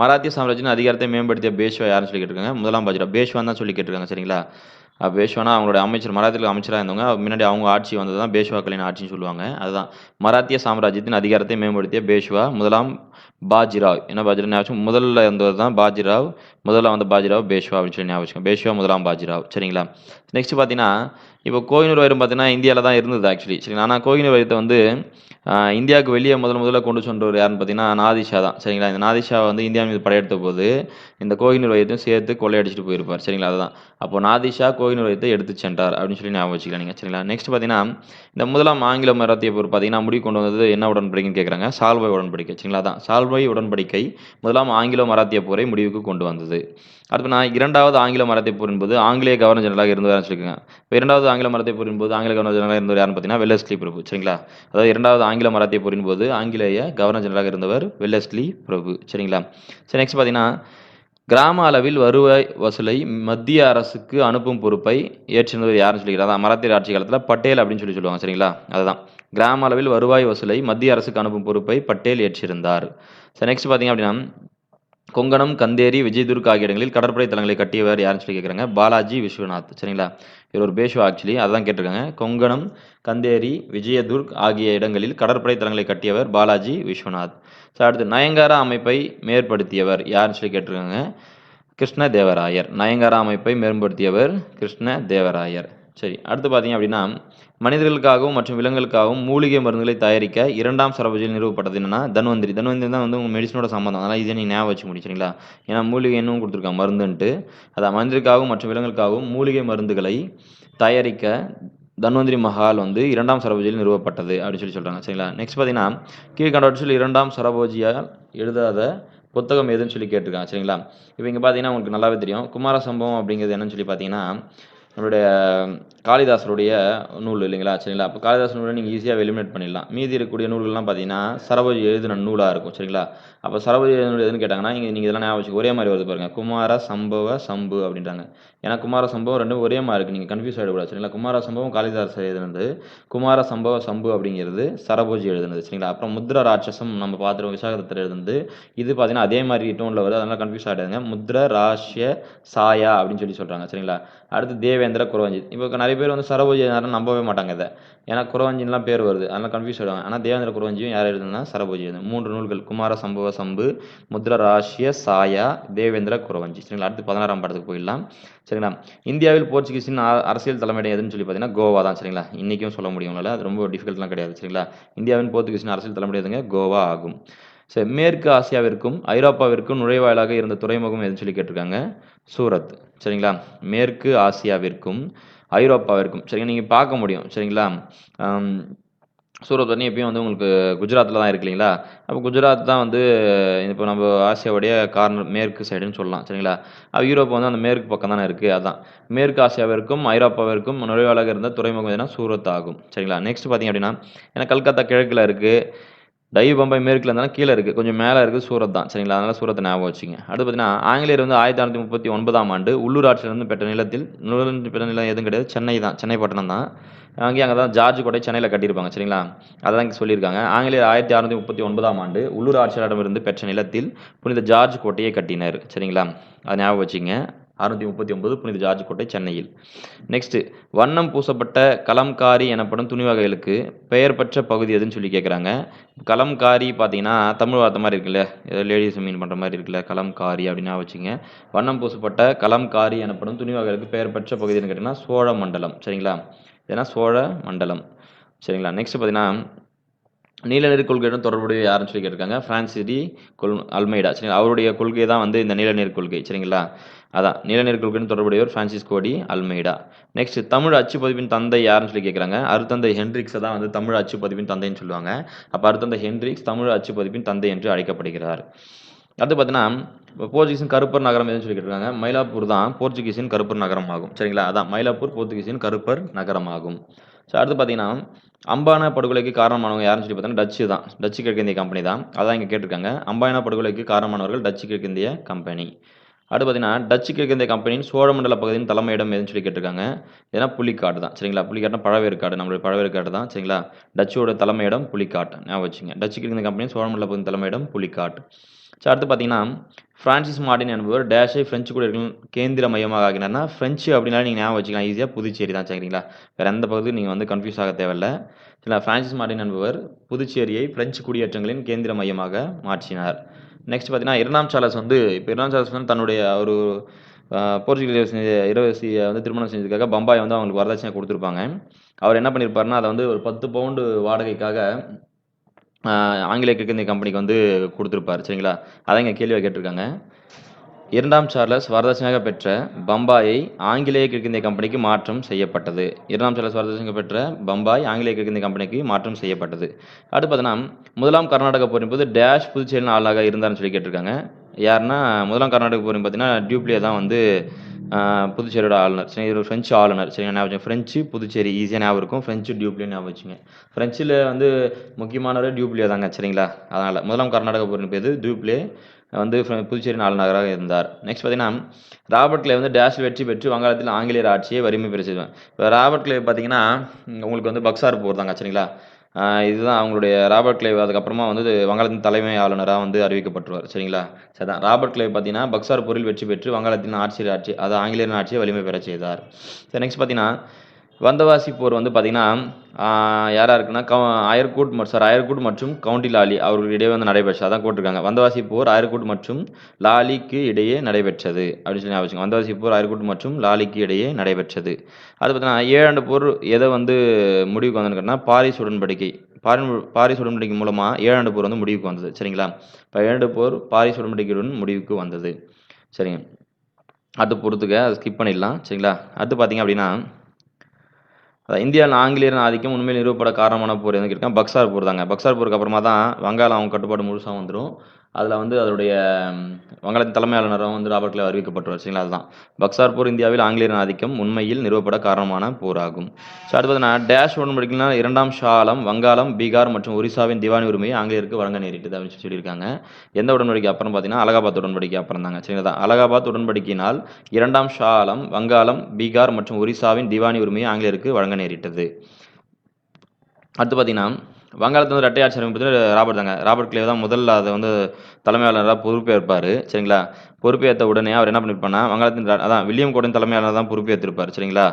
மராத்திய சாம்ராஜ்யத்தின் அதிகாரத்தை மேம்படுத்திய பேஷ்வா யாருன்னு சொல்லி கேட்டிருக்காங்க. முதலாம் பாஜிரா பேஷ்வான் தான் சொல்லி கேட்டிருக்காங்க. சரிங்களா? பேஷ்வானா அவங்களோட அமைச்சர் மராத்தியில் அமைச்சராக இருந்தவங்க முன்னாடி அவங்க ஆட்சி வந்தது தான் பேஷ்வாக்களின் ஆட்சின்னு சொல்லுவாங்க. அதுதான். மராத்திய சாம்ராஜ்யத்தின் அதிகாரத்தை மேம்படுத்திய பேஷ்வா முதலாம் பாஜிராவ். என்ன பாஜிராவ் ஞாபகம் முதல்ல இருந்தவர் தான் பாஜிராவ் முதல்ல வந்து பாஜிராவ் பேஷ்வா அப்படின்னு சொல்லி ஞாபகம் பேஷ்வா முதலாம் பாஜிராவ். சரிங்களா? நெக்ஸ்ட் பார்த்தீங்கன்னா இப்போ கோகினூர் வைரம் பார்த்தீங்கன்னா இந்தியாவில் தான் இருந்தது ஆக்சுவலி சரிங்களா ஆனால் கோகினூர் வைரத்தை வந்து இந்தியாவுக்கு வெளியே முதல் முதல்ல கொண்டு சென்றவர் யாருன்னு பார்த்தீங்கன்னா நாதிஷா தான். சரிங்களா? இந்த நாதிஷா வந்து இந்தியா மீது படையெடுத்த போது இந்த கோகினூர் வைரத்தையும் சேர்த்து கொள்ளையடிச்சிட்டு போயிருப்பார். சரிங்களா? அதுதான். அப்போ நாதிஷா கோகினூர் வைரத்தை எடுத்து சென்றார் அப்படின்னு சொல்லி ஞாபகம் வச்சுக்கலாம் நீங்கள் சரிங்களா? நெக்ஸ்ட் பார்த்தீங்கன்னா இந்த முதலாம் ஆங்கில மராத்திய போர் பார்த்தீங்கன்னா முடிவு கொண்டு வந்தது என்ன உடன்படிக்கைன்னு கேட்குறாங்க சால்வை உடன்படிக்கை. சரிங்களா? தான் சால்வை உடன்படிக்கை முதலாம் ஆங்கில மராத்திய போரை முடிவுக்கு கொண்டு வந்தது. அடுத்து நான் இரண்டாவது ஆங்கில மராத்திய போர் என்பது ஆங்கிலேய கவர்னர் ஜெனரலாக இருந்தவர் சொல்லிக்கோங்க. இப்போ இரண்டாவது ஆங்கில மராத்திய போர் என்பது ஆங்கில கவர்னர் ஜெனரலாக இருந்தவர் யாருன்னு பார்த்தீங்கன்னா வெல்லஸ்லி பிரபு சரிங்களா? அதாவது இரண்டாவது ஆங்கில மராத்திய போரின் போது ஆங்கிலேய கவர்னர் ஜெனரலாக இருந்தவர் வெல்லஸ்லி பிரபு. சரிங்களா? சரி நெக்ஸ்ட் பார்த்தீங்கன்னா கிராம அளவில் வருவாய் வசூலை மத்திய அரசுக்கு அனுப்பும் பொறுப்பை ஏற்றிருந்தவர் யாருன்னு சொல்லிக்கிறார் அதான் மராத்தியர் ஆட்சி காலத்தில் பட்டேல் அப்படின்னு சொல்லி சொல்லுவாங்க சரிங்களா? அதுதான். கிராம அளவில் வருவாய் வசூலை மத்திய அரசுக்கு அனுப்பும் பொறுப்பை பட்டேல் ஏற்றிருந்தார். சரி நெக்ஸ்ட் பார்த்தீங்க அப்படின்னா கொங்கணம் கந்தேரி விஜயதுர்க் ஆகிய இடங்களில் கடற்படை தளங்களை கட்டியவர் யாருன்னு சொல்லி கேட்குறாங்க? பாலாஜி விஸ்வநாத். சரிங்களா? இவர் ஒரு பேஷுவா ஆக்சுவலி. அதான் கேட்டிருக்காங்க. கொங்கணம் கந்தேரி விஜயதுர்க் ஆகிய இடங்களில் கடற்படை தளங்களை கட்டியவர் பாலாஜி விஸ்வநாத். ஸோ அடுத்து நயங்காரா அமைப்பை மேற்படுத்தியவர் யாருன்னு சொல்லி கேட்டிருக்காங்க? கிருஷ்ண தேவராயர் நயங்காரா அமைப்பை மேம்படுத்தியவர் கிருஷ்ண தேவராயர் சரி அடுத்து பார்த்தீங்க அப்படின்னா மனிதர்களுக்காகவும் மற்றும் விலங்குகளுக்காகவும் மூலிகை மருந்துகளை தயாரிக்க இரண்டாம் சரபஜியில் நிறுவப்பட்டது என்னன்னா தன்வந்திரி. தன்வந்திரி தான் வந்து உங்கள் மெடிசனோட சம்மந்தம் அதனால் இதை நீங்கள் ஞாபகம் வச்சு முடிச்சிங்களா சரிங்களா ஏன்னா மூலிகை என்னவும் கொடுத்துருக்காங்க மருந்துன்ட்டு. அதான் மனிதர்களுக்காகவும் மற்றும் விலங்குகளுக்காகவும் மூலிகை மருந்துகளை தயாரிக்க தன்வந்திரி மஹால் வந்து இரண்டாம் சரபோஜியில் நிறுவப்பட்டது அப்படின்னு சொல்லி சொல்கிறாங்க சரிங்களா? நெக்ஸ்ட் பார்த்தீங்கன்னா கீழ்கண்டவற்றில் இரண்டாம் சரபோஜியால் எழுதாத புத்தகம் எதுன்னு சொல்லி கேட்டிருக்காங்க. சரிங்களா? இப்போ இங்கே பார்த்தீங்கன்னா உங்களுக்கு நல்லாவே தெரியும். குமார சம்பவம் அப்படிங்கிறது என்னன்னு சொல்லி பார்த்தீங்கன்னா நம்மளுடைய காளிதாசருடைய நூல் இல்லைங்களா சரிங்களா? அப்போ காளிதாஸ் நூலை நீங்கள் ஈஸியாக எலிமினேட் பண்ணிடலாம். மீதி இருக்கக்கூடிய நூல்கள்லாம் பார்த்தீங்கன்னா சரபோஜி எழுதின நூலாக இருக்கும் சரிங்களா? அப்போ சரபோஜி எழுதின எதுன்னு கேட்டாங்கன்னா நீங்கள் நீங்கள் இதெல்லாம் ஞாபகம் ஒரே மாதிரி வருது பாருங்கள் குமார சம்பவ சம்பு அப்படின்றாங்க. ஏன்னா குமார சம்பவம் ரெண்டும் ஒரே மாதிரி இருக்குது நீங்கள் கன்ஃபியூஸ் ஆகிடக்கூடாது சரிங்களா? குமார சம்பவம் காளிதாசர் எழுதுனது குமார சம்பவ சம்பு அப்படிங்கிறது சரபோஜி எழுதுனது சரிங்களா? அப்புறம் முத்ர ராட்சசம் நம்ம பார்த்துருவோம் விசாகத்தில் எழுதுனது. இது பார்த்தீங்கன்னா அதே மாதிரி டோனில் வருது. அதனால் கன்ஃபியூஸ் ஆகிடுங்க முத்ர ராஷ்ய சாயா அப்படின்னு சொல்லி சொல்கிறாங்க சரிங்களா? அடுத்து தேவேந்திர குரவஞ்சித் இப்போ நிறைய பேர் வந்து சரபோஜி யாரும் நம்பவே மாட்டாங்க இதை. ஏன்னா குறவஞ்சின்லாம் பேர் வருது. அதெல்லாம் கன்ஃபியூஸ் ஆகிடுவாங்க ஆனால் தேவேந்திர குறவஞ்சியும் யார் எழுதுனா சரபோஜி எழுது மூன்று நூல்கள். குமார சம்பவ சம்பு முத்ர ராஷ்ய சாயா தேவேந்திர குறவஞ்சி. சரிங்களா? அடுத்து பதினாறாம் படத்துக்கு போயிடலாம். சரிங்களா? இந்தியாவில் போர்ச்சுகீஸின் அரசியல் தலைமையிடம் எதுன்னு சொல்லி பார்த்தீங்கன்னா கோவா தான். சரிங்களா? இன்றைக்கும் சொல்ல முடியும்ல அது ரொம்ப டிஃபிகல்ட்லாம் கிடையாது. சரிங்களா? இந்தியாவின் போர்ச்சுகீஸின் அரசியல் தலைமையிடம் எதுங்க? கோவா ஆகும். சரி மேற்கு ஆசியாவிற்கும் ஐரோப்பாவிற்கும் நுழைவாயிலாக இருந்த துறைமுகம் எதுன்னு சொல்லி கேட்டிருக்காங்க? சூரத். சரிங்களா? மேற்கு ஆசியாவிற்கும் ஐரோப்பாவிற்கும். சரிங்க நீங்கள் பார்க்க முடியும். சரிங்களா? சூரத் வந்து எப்பயும் வந்து உங்களுக்கு குஜராத்தில் தான் இருக்கு இல்லைங்களா? அப்போ குஜராத் தான் வந்து இப்போ நம்ம ஆசியாவுடைய கார்னர் மேற்கு சைடுன்னு சொல்லலாம். சரிங்களா? அப்போ யூரோப் வந்து அந்த மேற்கு பக்கம் தானே இருக்குது அதான். மேற்கு ஆசியாவிற்கும் ஐரோப்பாவிற்கும் நுழைவாளாக இருந்த துறைமுகம் எதுனா சூரத் ஆகும். சரிங்களா? நெக்ஸ்ட் பார்த்தீங்க அப்படின்னா ஏன்னா கல்கத்தா கிழக்கில் இருக்குது டைவ் பம்பாய் மேற்கில் இருந்தாலும் கீழே இருக்குது கொஞ்சம் மேலே இருக்குது சூரத் தான். சரிங்களா? அதனால் சூரத்தை ஞாபகம் வச்சுங்க அடுத்து பார்த்தீங்கன்னா ஆங்கிலேயர் வந்து ஆயிரத்தி அறுநூத்தி முப்பத்தி ஒன்பதாம் ஆண்டு உள்ளூராட்சியிலிருந்து பெற்ற நிலத்தில் நூலிருந்து பெற்ற நிலம் எதுவும் கிடையாது சென்னை தான். சென்னை பட்டணம் தான். அங்கேயே அங்கே தான் ஜார்ஜ் கோட்டை சென்னையில் கட்டியிருப்பாங்க. சரிங்களா? அதான் இங்கே சொல்லியிருக்காங்க. ஆங்கிலேயர் ஆயிரத்தி அறுநூத்தி முப்பத்தி ஒன்பதாம் ஆண்டு உள்ளூர் ஆட்சியாளரிடமிருந்து பெற்ற நிலத்தில் புனித ஜார்ஜ் கோட்டையை கட்டினர். சரிங்களா? அதை ஞாபகம் வச்சுங்க அறுநூத்தி முப்பத்தி ஒன்பது புனித ஜார்ஜ் கோட்டை சென்னையில். நெக்ஸ்ட் வண்ணம் பூசப்பட்ட கலம்காரி எனப்படும் துணி வகைகளுக்கு பெயர் பெற்ற பகுதி எதுன்னு சொல்லி கேட்குறாங்க கலம்காரி பார்த்தீங்கன்னா தமிழ் வார்த்தை மாதிரி இருக்குல்ல ஏதோ லேடிஸ் மீன் பண்ணுற மாதிரி இருக்குல்ல கலம்காரி அப்படின்னா வச்சுங்க. வண்ணம் பூசப்பட்ட கலம்காரி எனப்படும் துணி வகைகளுக்கு பெயர் பெற்ற பகுதின்னு கேட்டிங்கன்னா சோழ மண்டலம் சரிங்களா? ஏன்னா சோழ மண்டலம் சரிங்களா நெக்ஸ்ட் பார்த்தீங்கன்னா நீலநெறி கொள்கையுடன் தொடர்புடைய யாருன்னு சொல்லி கேட்டிருக்காங்க பிரான்சிடி கொல் அல்மைடா சரிங்களா? அவருடைய கொள்கை தான் வந்து இந்த நீலநீர் கொள்கை. சரிங்களா? அதான் நீலநீர் தொடர்புடையவர் பிரான்சிஸ் கோடி அல்மைடா நெக்ஸ்ட் தமிழ் அச்சு பதிப்பின் தந்தை யாருன்னு சொல்லி கேட்குறாங்க அருத்தந்தை ஹென்ரிக்ஸை தான் வந்து தமிழ் அச்சு பதிப்பின் தந்தைன்னு சொல்லுவாங்க. அப்போ அருத்தந்தை ஹென்ரிக்ஸ் தமிழ் அச்சு பதிப்பின் தந்தை என்று அழைக்கப்படுகிறார். அடுத்து பார்த்தீங்கன்னா இப்போ போர்ச்சுகீஸின் கருப்பர் நகரம் எதுன்னு சொல்லி கேட்டிருக்காங்க. மயிலாப்பூர் தான் போர்ச்சுகீஸின் கருப்பர் நகரம் ஆகும் சரிங்களா? அதான் மயிலாப்பூர் போர்ச்சுகீஸின் கருப்பர் நகரம் ஆகும் ஸோ அடுத்து பார்த்தீங்கன்னா அம்பானா படுகொலைக்கு காரணமானவங்க யாருன்னு சொல்லி பார்த்தீங்கன்னா டச்சு தான். டச்சு கிழக்கிந்திய கம்பெனி தான். அதான் இங்கே கேட்டிருக்காங்க. அம்பானா படுகொலைக்கு காரணமானவர்கள் டச்சு கிழக்கிந்திய கம்பெனி அடுத்து பார்த்தீங்கன்னா டச்சு கிழக்கிந்திய கம்பெனியின் சோழமண்டல பகுதியின் தலைமையிடம் எதுன்னு சொல்லி கேட்டிருக்காங்க. ஏன்னா புலிக்காடு தான். சரிங்களா? புலிக்காட்டுனா பழவேற்காடு. நம்மளுடைய பழவேற்காடு தான். சரிங்களா? டச்சோட தலைமையிடம் புலிக்காட்டு. ஞாபகம் வச்சுங்க. டச்சு கிழக்கிந்திய கம்பெனியின் சோழமண்டல பகுதியின் தலைமையிடம் புலிக்காட்டு. ஸோ அடுத்து பார்த்தீங்கன்னா ஃப்ரான்சிஸ் மார்டின் என்பவர் டேஷை ஃப்ரெஞ்சு குடியிருக்கும் கேந்திர மையமாக ஆகினார்னா ஃப்ரெஞ்சு அப்படின்னாலும் நீங்கள் ஞாபகம் வச்சுக்கலாம். ஈஸியாக புதுச்சேரி தான். சரிங்களா? வேறு எந்த பகுதியும் நீங்கள் வந்து கன்ஃபியூஸ் ஆக தேவையில்லை. சரிங்களா? ஃப்ரான்சிஸ் மார்டின் என்பவர் புதுச்சேரியை பிரெஞ்சு குடியேற்றங்களின் கேந்திர மையமாக மாற்றினார். நெக்ஸ்ட் பார்த்தீங்கன்னா இரண்டாம் சார்லஸ் வந்து இப்போ இரண்டாம் சார்லஸ் வந்து தன்னுடைய ஒரு ஆஹ், போர்ச்சுகீஸ் இரவசியை வந்து திருமணம் செஞ்சதுக்காக பம்பாய் வந்து அவங்களுக்கு வரதட்சணை கொடுத்துருப்பாங்க. அவர் என்ன பண்ணியிருப்பாருன்னா அதை வந்து ஒரு பத்து பவுண்டு வாடகைக்காக ஆங்கிலேய கிழக்கிந்திய கம்பெனிக்கு வந்து கொடுத்துருப்பார். சரிங்களா? அதான் இங்கே கேள்வியாக கேட்டிருக்காங்க. இரண்டாம் சார்லஸ் வரதட்சணையாக பெற்ற பம்பாயை ஆங்கிலேய கிழக்கிந்திய கம்பெனிக்கு மாற்றம் செய்யப்பட்டது. இரண்டாம் சார்லஸ் வரதட்சணையாக பெற்ற பம்பாய் ஆங்கிலேய கிழக்கிந்திய கம்பெனிக்கு மாற்றம் செய்யப்பட்டது. அடுத்து பார்த்தீங்கன்னா முதலாம் கர்நாடக போரின் போது டேஷ் புதுச்சேரியின் ஆளாக இருந்தார்னு சொல்லி கேட்டிருக்காங்க. யாருன்னா முதலாம் கர்நாடக போரின் பார்த்தீங்கன்னா டியூப்ளியே தான் வந்து புதுச்சேரியோட ஆளுநர் சரி ஒரு ஃப்ரெஞ்சு ஆளுநர். சரி ஞாபகம் ஃப்ரெஞ்சு புதுச்சேரி ஈஸியாக ஞாபகம் இருக்கும். ஃப்ரெஞ்சு டியூப்ளியே ஞாபகம் வச்சுங்க ஃப்ரெஞ்சில் வந்து முக்கியமானவர் டியூப்ளியோ தாங்க சரிங்களா? அதனால் முதலாம் கர்நாடக போரின் பேர் டியூப்ளே வந்து புதுச்சேரி நாலு ஆளுநராக இருந்தார். நெக்ஸ்ட் பார்த்தீங்கன்னா ராபர்ட் கிளே வந்து டேஷில் வெற்றி பெற்று வங்காளத்தில் ஆங்கிலேயர் ஆட்சியை வறுமை பெற இப்போ ராபர்ட் கிளே பார்த்தீங்கன்னா உங்களுக்கு வந்து பக்சார் போர் சரிங்களா? இதுதான் அவங்களுடைய ராபர்ட் கிளேவ் அதுக்கப்புறமா வந்து வங்காளத்தின் தலைமை ஆளுநராக வந்து அறிவிக்கப்பட்டுருவார் சரிங்களா? சரி தான் ராபர்ட் கிளேவ் பார்த்தீங்கன்னா பக்சார் போரில் வெற்றி பெற்று வங்காளத்தின் ஆட்சியர் ஆட்சி அது ஆங்கிலேயரின் ஆட்சியை வலிமை பெற செய்தார். சரி நெக்ஸ்ட் பார்த்தீங்கன்னா வந்தவாசி போர் வந்து பார்த்தீங்கன்னா யாராக இருக்குன்னா க அயர்கூட் மற்றும் சார் அயர்கூட் மற்றும் கவுண்டி லாலி அவர்களுக்கிடையே வந்து நடைபெற்றது அதான் போட்டிருக்காங்க வந்தவாசி போர் அயர்கூட் மற்றும் லாலிக்கு இடையே நடைபெற்றது அப்படின்னு சொல்லி ஞாபகம் வந்தவாசி போர் அயர்கூட் மற்றும் லாலிக்கு இடையே நடைபெற்றது. அது பார்த்தீங்கன்னா ஏழாண்டு போர் எதை வந்து முடிவுக்கு வந்ததுன்னு பாரிஸ் உடன்படிக்கை. பாரி பாரிஸ் உடன்படிக்கை மூலமாக ஏழாண்டு போர் வந்து முடிவுக்கு வந்தது. சரிங்களா? இப்போ ஏழாண்டு போர் பாரிஸ் உடன்படிக்கையுடன் முடிவுக்கு வந்தது. சரிங்க. அது பொறுத்துக்க அதை ஸ்கிப் பண்ணிடலாம். சரிங்களா? அடுத்து பார்த்தீங்க அப்படின்னா இந்தியாவில் ஆங்கிலேயரின் ஆதிக்கம் உண்மையில் நிறுவப்பட காரணமான போர் எதுன்னு கேட்டால் பக்சார் போர் தாங்க. பக்சார் போருக்கு அப்புறமா தான் வங்காளம் அவங்க கட்டுப்பாடு முழுசாக வந்துடும் அதில் வந்து அதோடைய வங்காளத்தின் தலைமை ஆளுநரும் வந்து ராபர்ட்ல அறிவிக்கப்பட்டுருவார் சரிங்களா? அதுதான். பக்சார் போர் இந்தியாவில் ஆங்கிலேயரின் ஆதிக்கம் உண்மையில் நிறுவப்பட காரணமான போராகும். ஸோ அடுத்து பார்த்தீங்கன்னா டேஷ் உடன்படிக்கைனா இரண்டாம் ஷாலம் வங்காளம் பீகார் மற்றும் ஒரிசாவின் திவானி உரிமையை ஆங்கிலேயருக்கு வழங்க நேரிட்டது அப்படின்னு சொல்லியிருக்காங்க. எந்த உடன்படிக்கை அப்புறம் பார்த்தீங்கன்னா அலகாபாத் உடன்படிக்கை அப்புறம் தாங்க. சரிங்களா? அலகாபாத் உடன்படிக்கையினால் இரண்டாம் ஷாலம் வங்காளம் பீகார் மற்றும் ஒரிசாவின் திவானி உரிமையை ஆங்கிலேயருக்கு வழங்க நேரிட்டது. அடுத்து பார்த்தீங்கன்னா வங்காளத்தில் வந்து ரெட்டை ஆட்சி பார்த்தீங்கன்னா ராபர்ட் தாங்க. ராபர்ட் கிளேவ் தான் முதல்ல அதை வந்து தலைமையாளராக பொறுப்பேற்பார். சரிங்களா? பொறுப்பேற்ற உடனே அவர் என்ன பண்ணியிருப்பாருன்னா வங்காளத்தின் அதான் வில்லியம் கோடன் தலைமையாளர் தான் பொறுப்பேற்றிருப்பார் சரிங்களா?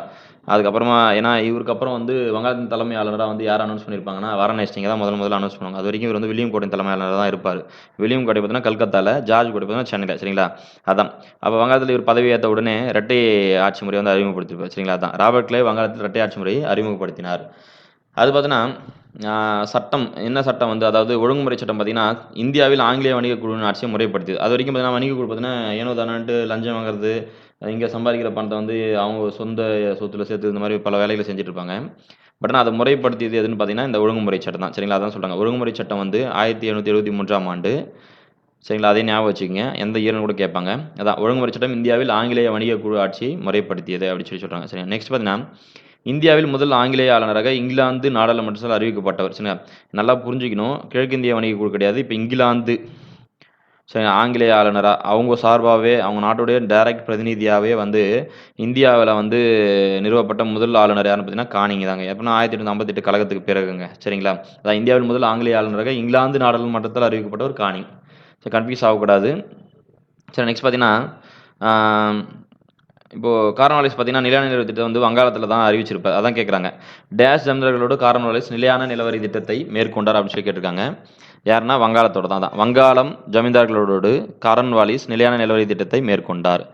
அதுக்கப்புறமா ஏன்னா இவருக்கு அப்புறம் வந்து வங்காளத்தின் தலைமையாளராக வந்து யார் அனௌன்ஸ் பண்ணியிருப்பாங்கன்னா வாரணாசிங்க தான் முதல் முதல்ல அனௌன்ஸ் பண்ணுவாங்க. அது வரைக்கும் இவர் வந்து வில்லியம் கோட்டையின் தலைமையாளராக தான் இருப்பார். வில்லியம் கோட்டை பார்த்தீங்கன்னா கல்கத்தாவில் ஜார்ஜ் கோட்டை பார்த்தீங்கன்னா சென்னையில். சரிங்களா? அதான். அப்போ வங்காளத்தில் இவர் பதவி ஏற்ற உடனே இரட்டை ஆட்சி முறை வந்து அறிமுகப்படுத்திருப்பார். சரிங்களா? அதான். ராபர்ட் கிளே வங்காளத்தில் இரட்டை ஆட்சி முறையை அறிமுகப்படுத்தினார். அது பார்த்தீங்கன்னா சட்டம் என்ன சட்டம் வந்து அதாவது ஒழுங்குமுறை சட்டம் பார்த்தீங்கன்னா இந்தியாவில் ஆங்கிலேய வணிக குழுவின் ஆட்சியை முறைப்படுத்தியது. அது வரைக்கும் பார்த்தீங்கன்னா வணிக குழு பார்த்தீங்கன்னா ஏனோ தானன்ட்டு லஞ்சம் வாங்குறது இங்கே சம்பாதிக்கிற பணத்தை வந்து அவங்க சொந்த சொத்துல சேர்த்து இந்த மாதிரி பல வேலைகளை செஞ்சுட்டு இருப்பாங்க. பட் ஆனால் அதை முறைப்படுத்தியது எதுன்னு பார்த்தீங்கன்னா இந்த ஒழுங்குமுறை சட்டம் தான். சரிங்களா? அதான் சொல்கிறாங்க ஒழுங்குமுறை சட்டம் வந்து ஆயிரத்தி எழுநூற்றி எழுபத்தி மூன்றாம் ஆண்டு. சரிங்களா? அதே ஞாபகம் வச்சுக்கோங்க. எந்த இயர்னு கூட கேட்பாங்க. அதான் ஒழுங்குமுறை சட்டம் இந்தியாவில் ஆங்கிலேய வணிக குழு ஆட்சி முறைப்படுத்தியது அப்படின்னு சொல்லி சொல்கிறாங்க சரி நெக்ஸ்ட் பார்த்தீங்கன்னா இந்தியாவில் முதல் ஆங்கிலேய ஆளுநராக இங்கிலாந்து நாடாளுமன்றத்தில் அறிவிக்கப்பட்டவர். சரிங்களா? நல்லா புரிஞ்சுக்கணும். கிழக்கிந்திய வணிக குழு கிடையாது. இப்போ இங்கிலாந்து சரி ஆங்கிலேய ஆளுநராக அவங்க சார்பாகவே அவங்க நாட்டுடைய டைரக்ட் பிரதிநிதியாகவே வந்து இந்தியாவில் வந்து நிறுவப்பட்ட முதல் ஆளுநர் யாருன்னு பார்த்தீங்கன்னா காணிங்க தாங்க. எப்படின்னா ஆயிரத்தி எட்நூற்றி ஐம்பத்தெட்டு கழகத்துக்கு பிறகுங்க. சரிங்களா? அதான் இந்தியாவில் முதல் ஆங்கிலேய ஆளுநராக இங்கிலாந்து நாடாளுமன்றத்தில் அறிவிக்கப்பட்ட ஒரு காணி. சரி கன்ஃபியூஸ் ஆகக்கூடாது. சரி நெக்ஸ்ட் பார்த்தீங்கன்னா இப்போது இப்போ பார்த்தீங்கன்னா நிலையான நிலவரி திட்டம் வந்து வங்காளத்தில் தான் அறிவிச்சிருப்பார் அதான் கேட்குறாங்க டேஷ் ஜமீன்தார்களோடு கார்னவாலிஸ் நிலையான நிலவரி திட்டத்தை மேற்கொண்டார் அப்படின்னு சொல்லி கேட்டிருக்காங்க. யாருன்னா வங்காளத்தோட தான் தான். வங்காளம் ஜமீன்தார்களோடு காரன்வாலிஸ் நிலையான நிலவரி திட்டத்தை மேற்கொண்டார்.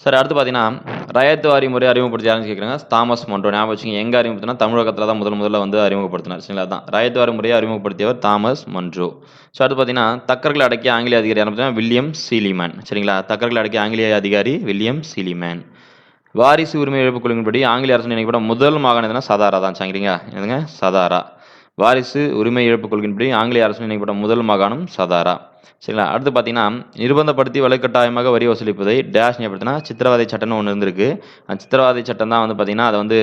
சார் அடுத்து பார்த்தீங்கன்னா ரயத்து வாரி முறை அறிமுகப்படுத்தி யாருன்னு கேட்குறாங்க தாமஸ் மன்றோ ஞாபகம் வச்சுங்க எங்கே அறிமுகப்படுத்தினா தமிழகத்தில் தான் முதல் முதல்ல வந்து அறிமுகப்படுத்தினார் சரிங்களா? தான் ரயத்து வாரி முறையை அறிமுகப்படுத்தியவர் தாமஸ் மன்றோ. ஸோ அடுத்து பார்த்தீங்கன்னா தக்கர்களை அடக்கிய ஆங்கிலேய அதிகாரி யாருன்னு பார்த்தீங்கன்னா வில்லியம் சீலிமேன் சரிங்களா? தக்கர்களை அடக்கிய ஆங்கிலேய அதிகாரி வில்லியம் சீலிமேன். வாரிசு உரிமை இழப்பு குழுவின்படி ஆங்கிலேய அரசு நினைக்கப்பட முதல் மாகாணம் எதுனா சதாரா தான் சரிங்களா என்னதுங்க? சதாரா. வாரிசு உரிமை இழப்பு கொள்கையின்படி ஆங்கிலேய அரசு நினைக்கப்பட்ட முதல் மாகாணம் சதாரா. சரிங்களா? அடுத்து பார்த்தீங்கன்னா நிர்பந்தப்படுத்தி வலுக்கட்டாயமாக வரி வசூலிப்பதை டேஷ் நியாயப்படுத்தினா சித்திரவதை சட்டம்னு ஒன்று இருந்திருக்கு. அந்த சித்திரவதை சட்டம் தான் வந்து பார்த்தீங்கன்னா அதை வந்து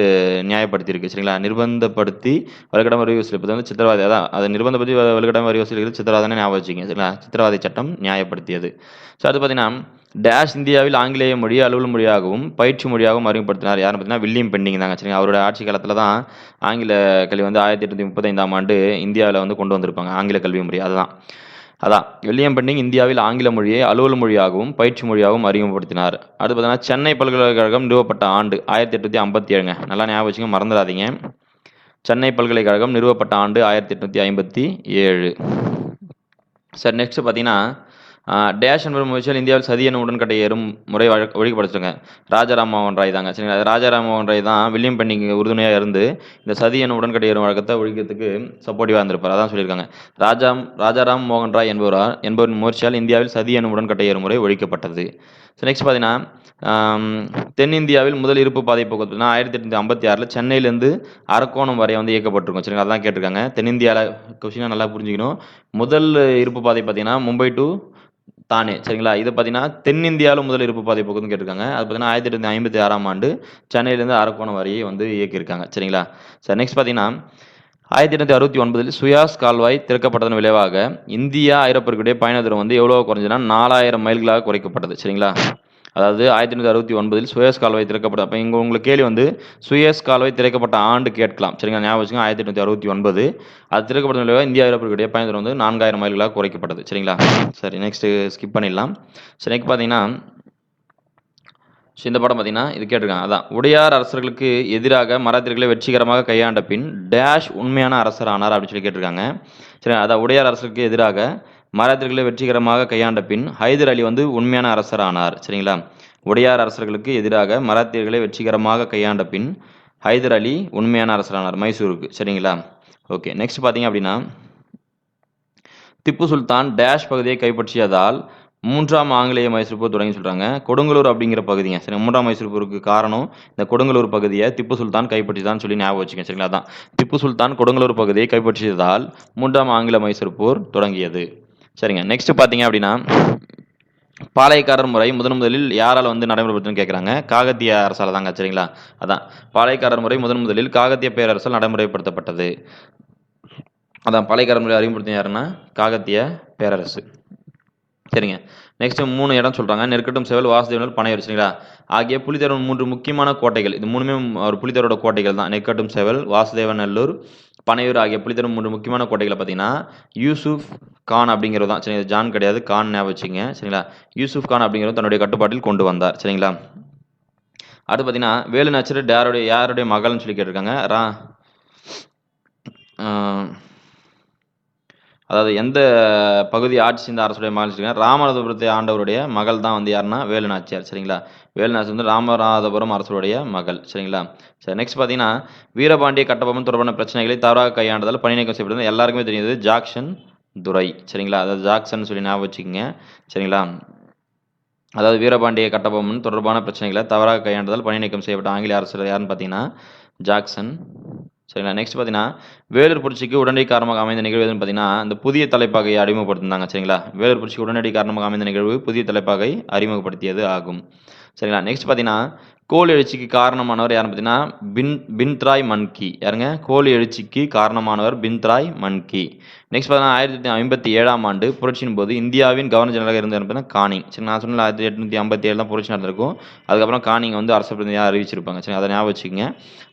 நியாயப்படுத்தியிருக்கு. சரிங்களா? நிர்பந்தப்படுத்தி வலுக்கட்டாயம் வரி வசூலிப்பது வந்து சித்திரவதை. தான் அதை நிர்பந்தப்படுத்தி வ- வலுக்கட்டாயம் வரி வசூலிக்கிறது சித்திரவதை ஞாபகம் வச்சுக்கோங்க. சரிங்களா? சித்திரவாதை சட்டம் நியாயப்படுத்தியது. ஸோ அது பார்த்தீங்கன்னா டேஷ் இந்தியாவில் ஆங்கிலேய மொழி அலுவல் மொழியாகவும் பயிற்சி மொழியாகவும் அறிமுகப்படுத்தினார். யார் பார்த்தீங்கன்னா வில்லியம் பெண்டிங் தாங்க. சரிங்க அவரோட ஆட்சி காலத்தில் தான் ஆங்கில கல்வி வந்து ஆயிரத்தி எட்நூற்றி முப்பத்தைந்தாம் ஆண்டு இந்தியாவில் வந்து கொண்டு வந்திருப்பாங்க. ஆங்கில கல்வி முறை. அதுதான். அதான் வில்லியம் பெண்டிங் இந்தியாவில் ஆங்கில மொழியை அலுவல் மொழியாகவும் பயிற்சி மொழியாகவும் அறிமுகப்படுத்தினார். அடுத்து பார்த்தீங்கன்னா சென்னை பல்கலைக்கழகம் நிறுவப்பட்ட ஆண்டு ஆயிரத்தி எட்நூற்றி ஐம்பத்தி ஏழுங்க. நல்லா ஞாபகம் வச்சுங்க மறந்துடாதீங்க. சென்னை பல்கலைக்கழகம் நிறுவப்பட்ட ஆண்டு ஆயிரத்தி எட்நூற்றி ஐம்பத்தி ஏழு. சார் நெக்ஸ்ட் பார்த்தீங்கன்னா டேஷ் என்பது முயற்சியில் இந்தியாவில் சதி எனும் உடன்கட்டை ஏறும் முறை வழக்க ஒழிக்கப்படுத்துங்க ராஜாராம் மோகன் ராய் தாங்க. சரிங்களா அது ராஜாராம் மோகன் ராய் தான் வில்லியம் பெண்டிங் உறுதுணையாக இருந்து இந்த சதி எனும் உடன்கட்டை ஏறும் வழக்கத்தை ஒழிக்கிறதுக்கு சப்போர்ட்டிவாக இருந்திருப்பார். அதான் சொல்லியிருக்காங்க. ராஜாம் ராஜாராம் மோகன் ராய் என்பவரால் என்பவரின் முயற்சியால் இந்தியாவில் சதி எனும் உடன்கட்டை ஏறும் முறை ஒழிக்கப்பட்டது. ஸோ நெக்ஸ்ட் பார்த்தீங்கன்னா தென்னிந்தியாவில் முதல் இருப்பு பாதை போக்குவரத்து ஆயிரத்தி எட்நூற்றி ஐம்பத்தி ஆறில் சென்னையிலேருந்து அரக்கோணம் வரை வந்து இயக்கப்பட்டிருக்கும். சரிங்களா? அதான் கேட்டிருக்காங்க. தென்னிந்தியாவில் கொஸ்டினாக நல்லா புரிஞ்சுக்கணும். முதல் இருப்பு பாதை பார்த்தீங்கன்னா மும்பை டு தானே சரிங்களா? இது பார்த்தீங்கன்னா தென்னிந்தியாவில் முதல் இருப்பு பாதை போக்குன்னு கேட்டிருக்காங்க. அது பார்த்தீங்கன்னா ஆயிரத்தி எட்நூற்றி ஐம்பத்தி ஆறாம் ஆண்டு சென்னையிலேருந்து அரக்கோணம் வரையை வந்து இயக்கியிருக்காங்க சரிங்களா? சார் நெக்ஸ்ட் பார்த்தீங்கன்னா ஆயிரத்தி எட்நூற்றி அறுபத்தி ஒன்பதில் சுயாஸ் கால்வாய் திறக்கப்பட்டதன் விளைவாக இந்தியா ஐரோப்பியர்களுடைய பயண தூரம் வந்து எவ்வளோ குறைஞ்சுன்னா நாலாயிரம் மைல்களாக குறைக்கப்பட்டது சரிங்களா? அதாவது ஆயிரத்தி எண்ணூற்றி அறுபத்தி ஒன்பதில் சுயஸ் கால்வாய் திறக்கப்பட்ட அப்போ இங்கே உங்களுக்கு கேள்வி வந்து சுயஸ் கால்வாய் திறக்கப்பட்ட ஆண்டு கேட்கலாம். சரிங்களா? ஞாபகம் வச்சுங்க ஆயிரத்தி எண்ணூற்றி அறுபத்தி ஒன்பது. அது திறக்கப்பட்ட நிலையாக இந்தியா ஐரோப்பியர்களுடைய பயண வந்து நான்காயிரம் மைல்களாக குறைக்கப்பட்டது. சரிங்களா? சரி நெக்ஸ்ட்டு ஸ்கிப் பண்ணிடலாம். சரி நெக்ஸ்ட் பார்த்தீங்கன்னா ஸோ இந்த படம் பார்த்தீங்கன்னா இது கேட்டிருக்காங்க. அதான் உடையார் அரசர்களுக்கு எதிராக மராத்தியர்களை வெற்றிகரமாக கையாண்ட பின் டேஷ் உண்மையான அரசர் ஆனார் அப்படின்னு சொல்லி கேட்டிருக்காங்க. சரி அதான் உடையார் அரசருக்கு எதிராக மராத்தியர்களை வெற்றிகரமாக கையாண்ட பின் ஹைதர் அலி வந்து உண்மையான அரசர் ஆனார் சரிங்களா? உடையார் அரசர்களுக்கு எதிராக மராத்தியர்களை வெற்றிகரமாக கையாண்ட பின் ஹைதர் அலி உண்மையான அரசரானார் மைசூருக்கு சரிங்களா? ஓகே நெக்ஸ்ட் பார்த்தீங்க அப்படின்னா திப்பு சுல்தான் டேஷ் பகுதியை கைப்பற்றியதால் மூன்றாம் ஆங்கிலேய மைசூர் போர் தொடங்கி சொல்கிறாங்க கொடுங்கலூர் அப்படிங்கிற பகுதிங்க சரி மூன்றாம் மைசூர் போருக்கு காரணம் இந்த கொடுங்கலூர் பகுதியை திப்பு சுல்தான் கைப்பற்றிதான் சொல்லி ஞாபகம் வச்சுக்கேன் சரிங்களா? தான் திப்பு சுல்தான் கொடுங்கலூர் பகுதியை கைப்பற்றியதால் மூன்றாம் ஆங்கில மைசூர் போர் தொடங்கியது. சரிங்க. நெக்ஸ்ட் பார்த்தீங்க அப்படின்னா பாளையக்காரர் முறை முதன் முதலில் யாரால் வந்து நடைமுறைப்படுத்துன்னு கேட்குறாங்க காகத்திய அரசால் தாங்க சரிங்களா? அதான். பாளையக்காரர் முறை முதன் முதலில் காகத்திய பேரரசால் நடைமுறைப்படுத்தப்பட்டது. அதான் பாளையக்காரர் முறை அறிமுகப்படுத்தின யாருன்னா காகத்திய பேரரசு. சரிங்க. நெக்ஸ்ட் மூணு இடம் சொல்றாங்க. நெற்கட்டும் செவல் வாசுதேவனர் பனையூர் சரிங்களா ஆகிய புலித்தேவன் மூன்று முக்கியமான கோட்டைகள். இது மூணுமே ஒரு புலித்தேவரோட கோட்டைகள் தான். நெற்கட்டும் செவல் வாசுதேவநல்லூர் பனையூர் ஆகிய புலித்தேவன் மூன்று முக்கியமான கோட்டைகளை பார்த்தீங்கன்னா யூசுப் கான் அப்படிங்கிறது தான். சரிங்களா? ஜான் கிடையாது. கான் ஞாபகம் வச்சுங்க சரிங்களா? யூசுப் கான் அப்படிங்கிறது தன்னுடைய கட்டுப்பாட்டில் கொண்டு வந்தார். சரிங்களா? அடுத்து பார்த்தீங்கன்னா வேலு நாச்சியார் யாருடைய யாருடைய மகள்னு சொல்லி கேட்டிருக்காங்க. ரா அதாவது எந்த பகுதி ஆட்சி செய்த அரசுடைய மகள் ராமநாதபுரத்தை ஆண்டவருடைய மகள் தான் வந்து யாருன்னா வேலுநாச்சியார். சரிங்களா? வேலுநாச்சி வந்து ராமநாதபுரம் அரசுடைய மகள். சரிங்களா? சரி நெக்ஸ்ட் பார்த்தீங்கன்னா வீரபாண்டிய கட்டபொம்மன் தொடர்பான பிரச்சனைகளை தவறாக கையாண்டதால் பணி நீக்கம் செய்யப்படுது. எல்லாருக்குமே தெரியுது ஜாக்சன் துரை. சரிங்களா? அதாவது ஜாக்சன் சொல்லி ஞாபகம் வச்சுக்கோங்க. சரிங்களா? அதாவது வீரபாண்டிய கட்டபொம்மன் தொடர்பான பிரச்சனைகளை தவறாக கையாண்டதால் பணி நீக்கம் செய்யப்பட்ட ஆங்கில அரசர் யாருன்னு பார்த்தீங்கன்னா ஜாக்சன் சரிங்களா? நெக்ஸ்ட் பார்த்தீங்கன்னா வேலூர் புரட்சிக்கு உடனடி காரணமாக அமைந்த நிகழ்வு எதுன்னு பார்த்தீங்கன்னா இந்த புதிய தலைப்பாகை அறிமுகப்படுத்தினாங்க சரிங்களா? வேலூர் புரட்சிக்கு உடனடி காரணமாக அமைந்த நிகழ்வு புதிய தலைப்பாகை அறிமுகப்படுத்தியது ஆகும். சரிங்களா? நெக்ஸ்ட் பார்த்தீங்கன்னா கோழி எழுச்சிக்கு காரணமானவர் யாருன்னு பார்த்தீங்கன்னா பின் பின்த்ராய் மன்கி. யாருங்க? கோழி எழுச்சிக்கு காரணமானவர் பின்த்ராய் மன்கி. நெக்ஸ்ட் பார்த்தீங்கன்னா ஆயிரத்தி எட்நூற்றி ஐம்பத்தி ஏழாம் ஆண்டு புரட்சியின் போது இந்தியாவின் கவர்னர் ஜெனரலாக இருந்தவர் பார்த்தீங்கன்னா கானிங். சரி நான் சொன்ன ஆயிரத்தி எட்நூற்றி ஐம்பத்தி ஏழு தான் புரட்சி நடந்திருக்கும். அதுக்கப்புறம் கானிங் வந்து அரசு பிரதிநிதியாக அறிவிச்சிருப்பாங்க? சரி அதை ஞாபகம் வச்சுக்கோங்க.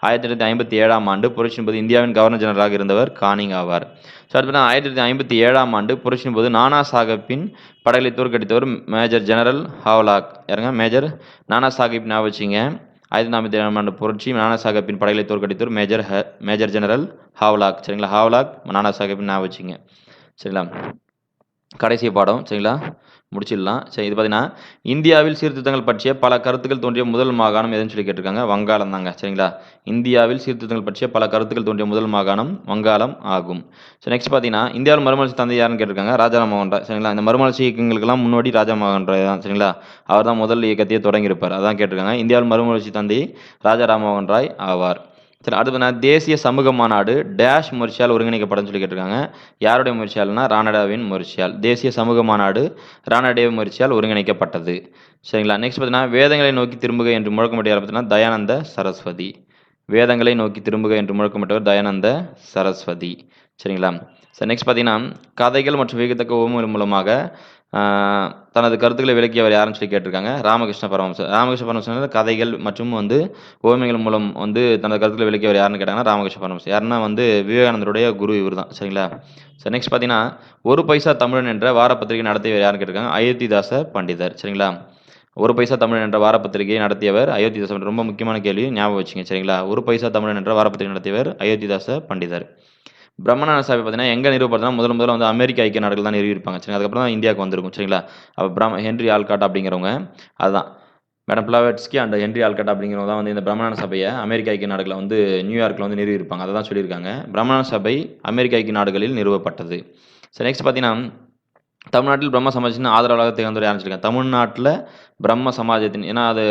ஆயிரத்தி எட்நூற்றி ஐம்பத்தி ஏழாம் ஆண்டு புரட்சியின் போது இந்தியாவின் கவர்னர் ஜெனரலாக இருந்தவர் கானிங் ஆவார். ஸோ அடுத்து பார்த்தீங்கன்னா ஆயிரத்தி தொள்ளாயிரத்தி ஐம்பத்தி ஏழாம் ஆண்டு புரட்சியின் போது நானா சாஹிப்பின் படைகளை தோற்கடித்தவர் மேஜர் ஜெனரல் ஹாவ்லாக். யாருங்க? மேஜர் நானா சாஹிப் ஞாபகம் வச்சுங்க ஆயிரத்தி நாற்பத்தி ஏழாம் ஆண்டு புரட்சி நானா சாஹிப்பின் படைகளை தோற்கடித்தோர் மேஜர் ஹ மேஜர் ஜெனரல் ஹாவ்லாக். சரிங்களா? ஹாவ்லாக் நானா சாஹிப்பின் வச்சுங்க சரிங்களா? கடைசி பாடம் சரிங்களா? முடிச்சிடலாம். சரி இது பார்த்தீங்கன்னா இந்தியாவில் சீர்திருத்தங்கள் பற்றிய பல கருத்துக்கள் தோன்றிய முதல் மாகாணம் எதுன்னு சொல்லி கேட்டிருக்காங்க? வங்காளம் தாங்க சரிங்களா? இந்தியாவில் சீர்திருத்தங்கள் பற்றிய பல கருத்துக்கள் தோன்றிய முதல் மாகாணம் வங்காளம் ஆகும். ஸோ நெக்ஸ்ட் பார்த்தீங்கன்னா இந்தியாவில் மறுமலர்ச்சி தந்தை யாருன்னு கேட்டிருக்காங்க? ராஜாராம் மோகன் சரிங்களா? இந்த மறுமலர்ச்சி இயக்கங்களுக்கெல்லாம் முன்னோடி ராஜா மோகன் தான் சரிங்களா? அவர் தான் முதல் இயக்கத்தையே தொடங்கியிருப்பார். அதான் கேட்டிருக்காங்க. இந்தியாவில் மறுமலர்ச்சி தந்தை ராஜா ராமமோகன் ராய் ஆவார். சரி அடுத்து நான் தேசிய சமூக மாநாடு டேஷ் முயற்சியால் ஒருங்கிணைக்கப்படும் சொல்லி கேட்டிருக்காங்க. யாருடைய முயற்சியால்னா ராணடாவின் முயற்சியால். தேசிய சமூக மாநாடு ராணடேவ் முயற்சியால் ஒருங்கிணைக்கப்பட்டது. சரிங்களா? நெக்ஸ்ட் பார்த்தீங்கன்னா வேதங்களை நோக்கி திரும்புக என்று முழக்கமிட்ட பார்த்தீங்கன்னா தயானந்த சரஸ்வதி. வேதங்களை நோக்கி திரும்புக என்று முழக்கமிட்டவர் தயானந்த சரஸ்வதி. சரிங்களா? சரி நெக்ஸ்ட் பார்த்தீங்கன்னா கதைகள் மற்றும் வியக்கத்தக்க ஓமங்கள் மூலமாக தனது கருத்துக்களை விளக்கியவர் யாருன்னு சொல்லி கேட்டிருக்காங்க. ராமகிருஷ்ண பரமஹம்சர் ராமகிருஷ்ண பரமஹம்சர் கதைகள் மற்றும் வந்து ஓமைகள் மூலம் வந்து தனது கருத்துக்களை விளக்கியவர் யாருன்னு கேட்டாங்கன்னா ராமகிருஷ்ண பரமஹம்சர் யாருன்னா வந்து விவேகானந்தருடைய குரு இவர் தான் சரிங்களா? சார் நெக்ஸ்ட் பார்த்தீங்கன்னா ஒரு பைசா தமிழன் என்ற வாரப்பத்திரிகை நடத்தியவர் யாருன்னு கேட்டிருக்காங்க? அயோத்திதாச பண்டிதர். சரிங்களா? ஒரு பைசா தமிழன் என்ற வாரப்பத்திரிகையை நடத்தியவர் அயோத்திதாச ரொம்ப முக்கியமான கேள்வி ஞாபகம் வச்சுங்க சரிங்களா? ஒரு பைசா தமிழன் என்ற வாரப்பத்திரிகை நடத்தியவர் அயோத்திதாச பண்டிதர். பிரம்மநாத சாமி பார்த்தீங்கன்னா எங்கே நிறுவப்படுதுன்னா முதல் முதல்ல வந்து அமெரிக்க ஐக்கிய நாடுகள் தான் நிறுவிருப்பாங்க சரிங்களா? அதுக்கப்புறம் தான் இந்தியாவுக்கு வந்திருக்கும் சரிங்களா? அப்போ பிரம் ஹென்ரி ஆல்காட் அப்படிங்கிறவங்க அதுதான். Madam Blavatsky and Henry Olcott அப்படிங்கிறவங்க தான் வந்து இந்த பிரம்மணான சபையை அமெரிக்க ஐக்கிய நாடுகளை வந்து நியூயார்க்கில் வந்து நிறுவியிருப்பாங்க அதை தான் சொல்லியிருக்காங்க. பிரம்மணான சபை அமெரிக்க ஐக்கிய நாடுகளில் நிறுவப்பட்டது. சரி நெக்ஸ்ட் பார்த்தீங்கன்னா தமிழ்நாட்டில் பிரம்ம சமாஜத்தின் ஆதரவாளராக திகழ்ந்தவர் யாருன்னு சொல்லியிருக்காங்க. தமிழ்நாட்டில் பிரம்ம சமாஜத்தின் ஏன்னா அது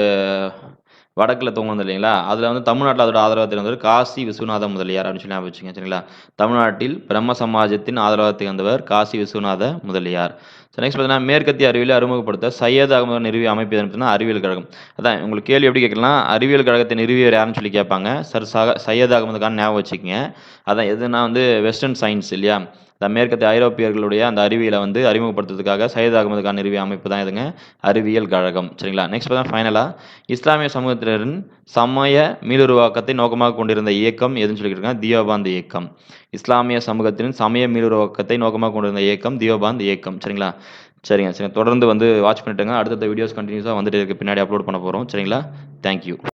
வடக்கில் தூங்குனது இல்லைங்களா? அதில் வந்து தமிழ்நாட்டில் அதோட ஆதரவாக வந்தவர் காசி விஸ்வநாத முதலியார் அப்படின்னு சொல்லி ஞாபகம் வச்சுங்க சரிங்களா? தமிழ்நாட்டில் பிரம்ம சமாஜத்தின் ஆதரவாக வந்தவர் காசி விஸ்வநாத முதலியார். ஸோ நெக்ஸ்ட் பார்த்தீங்கன்னா மேற்கத்திய அறிவியல் அறிமுகப்படுத்த சையத் அகமது நிறுவிய அமைப்பு பார்த்தீங்கன்னா அறிவியல் கழகம். அதான் உங்களுக்கு கேள்வி எப்படி கேட்கலாம்? அறிவியல் கழகத்தை நிறுவியவர் யாருன்னு சொல்லி கேட்பாங்க. சார் சக சையத் அகமது கான் ஞாபகம் வச்சுக்கோங்க. அதான் எதுனா வந்து வெஸ்டர்ன் சயின்ஸ் இல்லையா? மேற்கத்திய ஐரோப்பியர்களுடைய அந்த அறிவியலை வந்து அறிமுகப்படுத்துறதுக்காக சையத் அகமது கான் நிறுவிய அமைப்பு தான் இதுங்க. அறிவியல் கழகம். சரிங்களா? நெக்ஸ்ட் பார்த்தா ஃபைனலாக இஸ்லாமிய சமூகத்தினரின் சமய மீளுருவாக்கத்தை நோக்கமாக கொண்டிருந்த இயக்கம் எதுன்னு சொல்லியிருக்காங்க தியோபாந்த் இயக்கம். இஸ்லாமிய சமூகத்தின் சமய மீளுருவாக்கத்தை நோக்கமாக கொண்டிருந்த இயக்கம் தியோபாந்த் இயக்கம். சரிங்களா? சரிங்க சரிங்க. தொடர்ந்து வந்து வாட்ச் பண்ணிட்டுங்க. அடுத்தடுத்த வீடியோஸ் கண்டினியூஸாக வந்துட்டு இருக்கு. பின்னாடி அப்லோட் பண்ண போகிறோம் சரிங்களா? தேங்க்யூ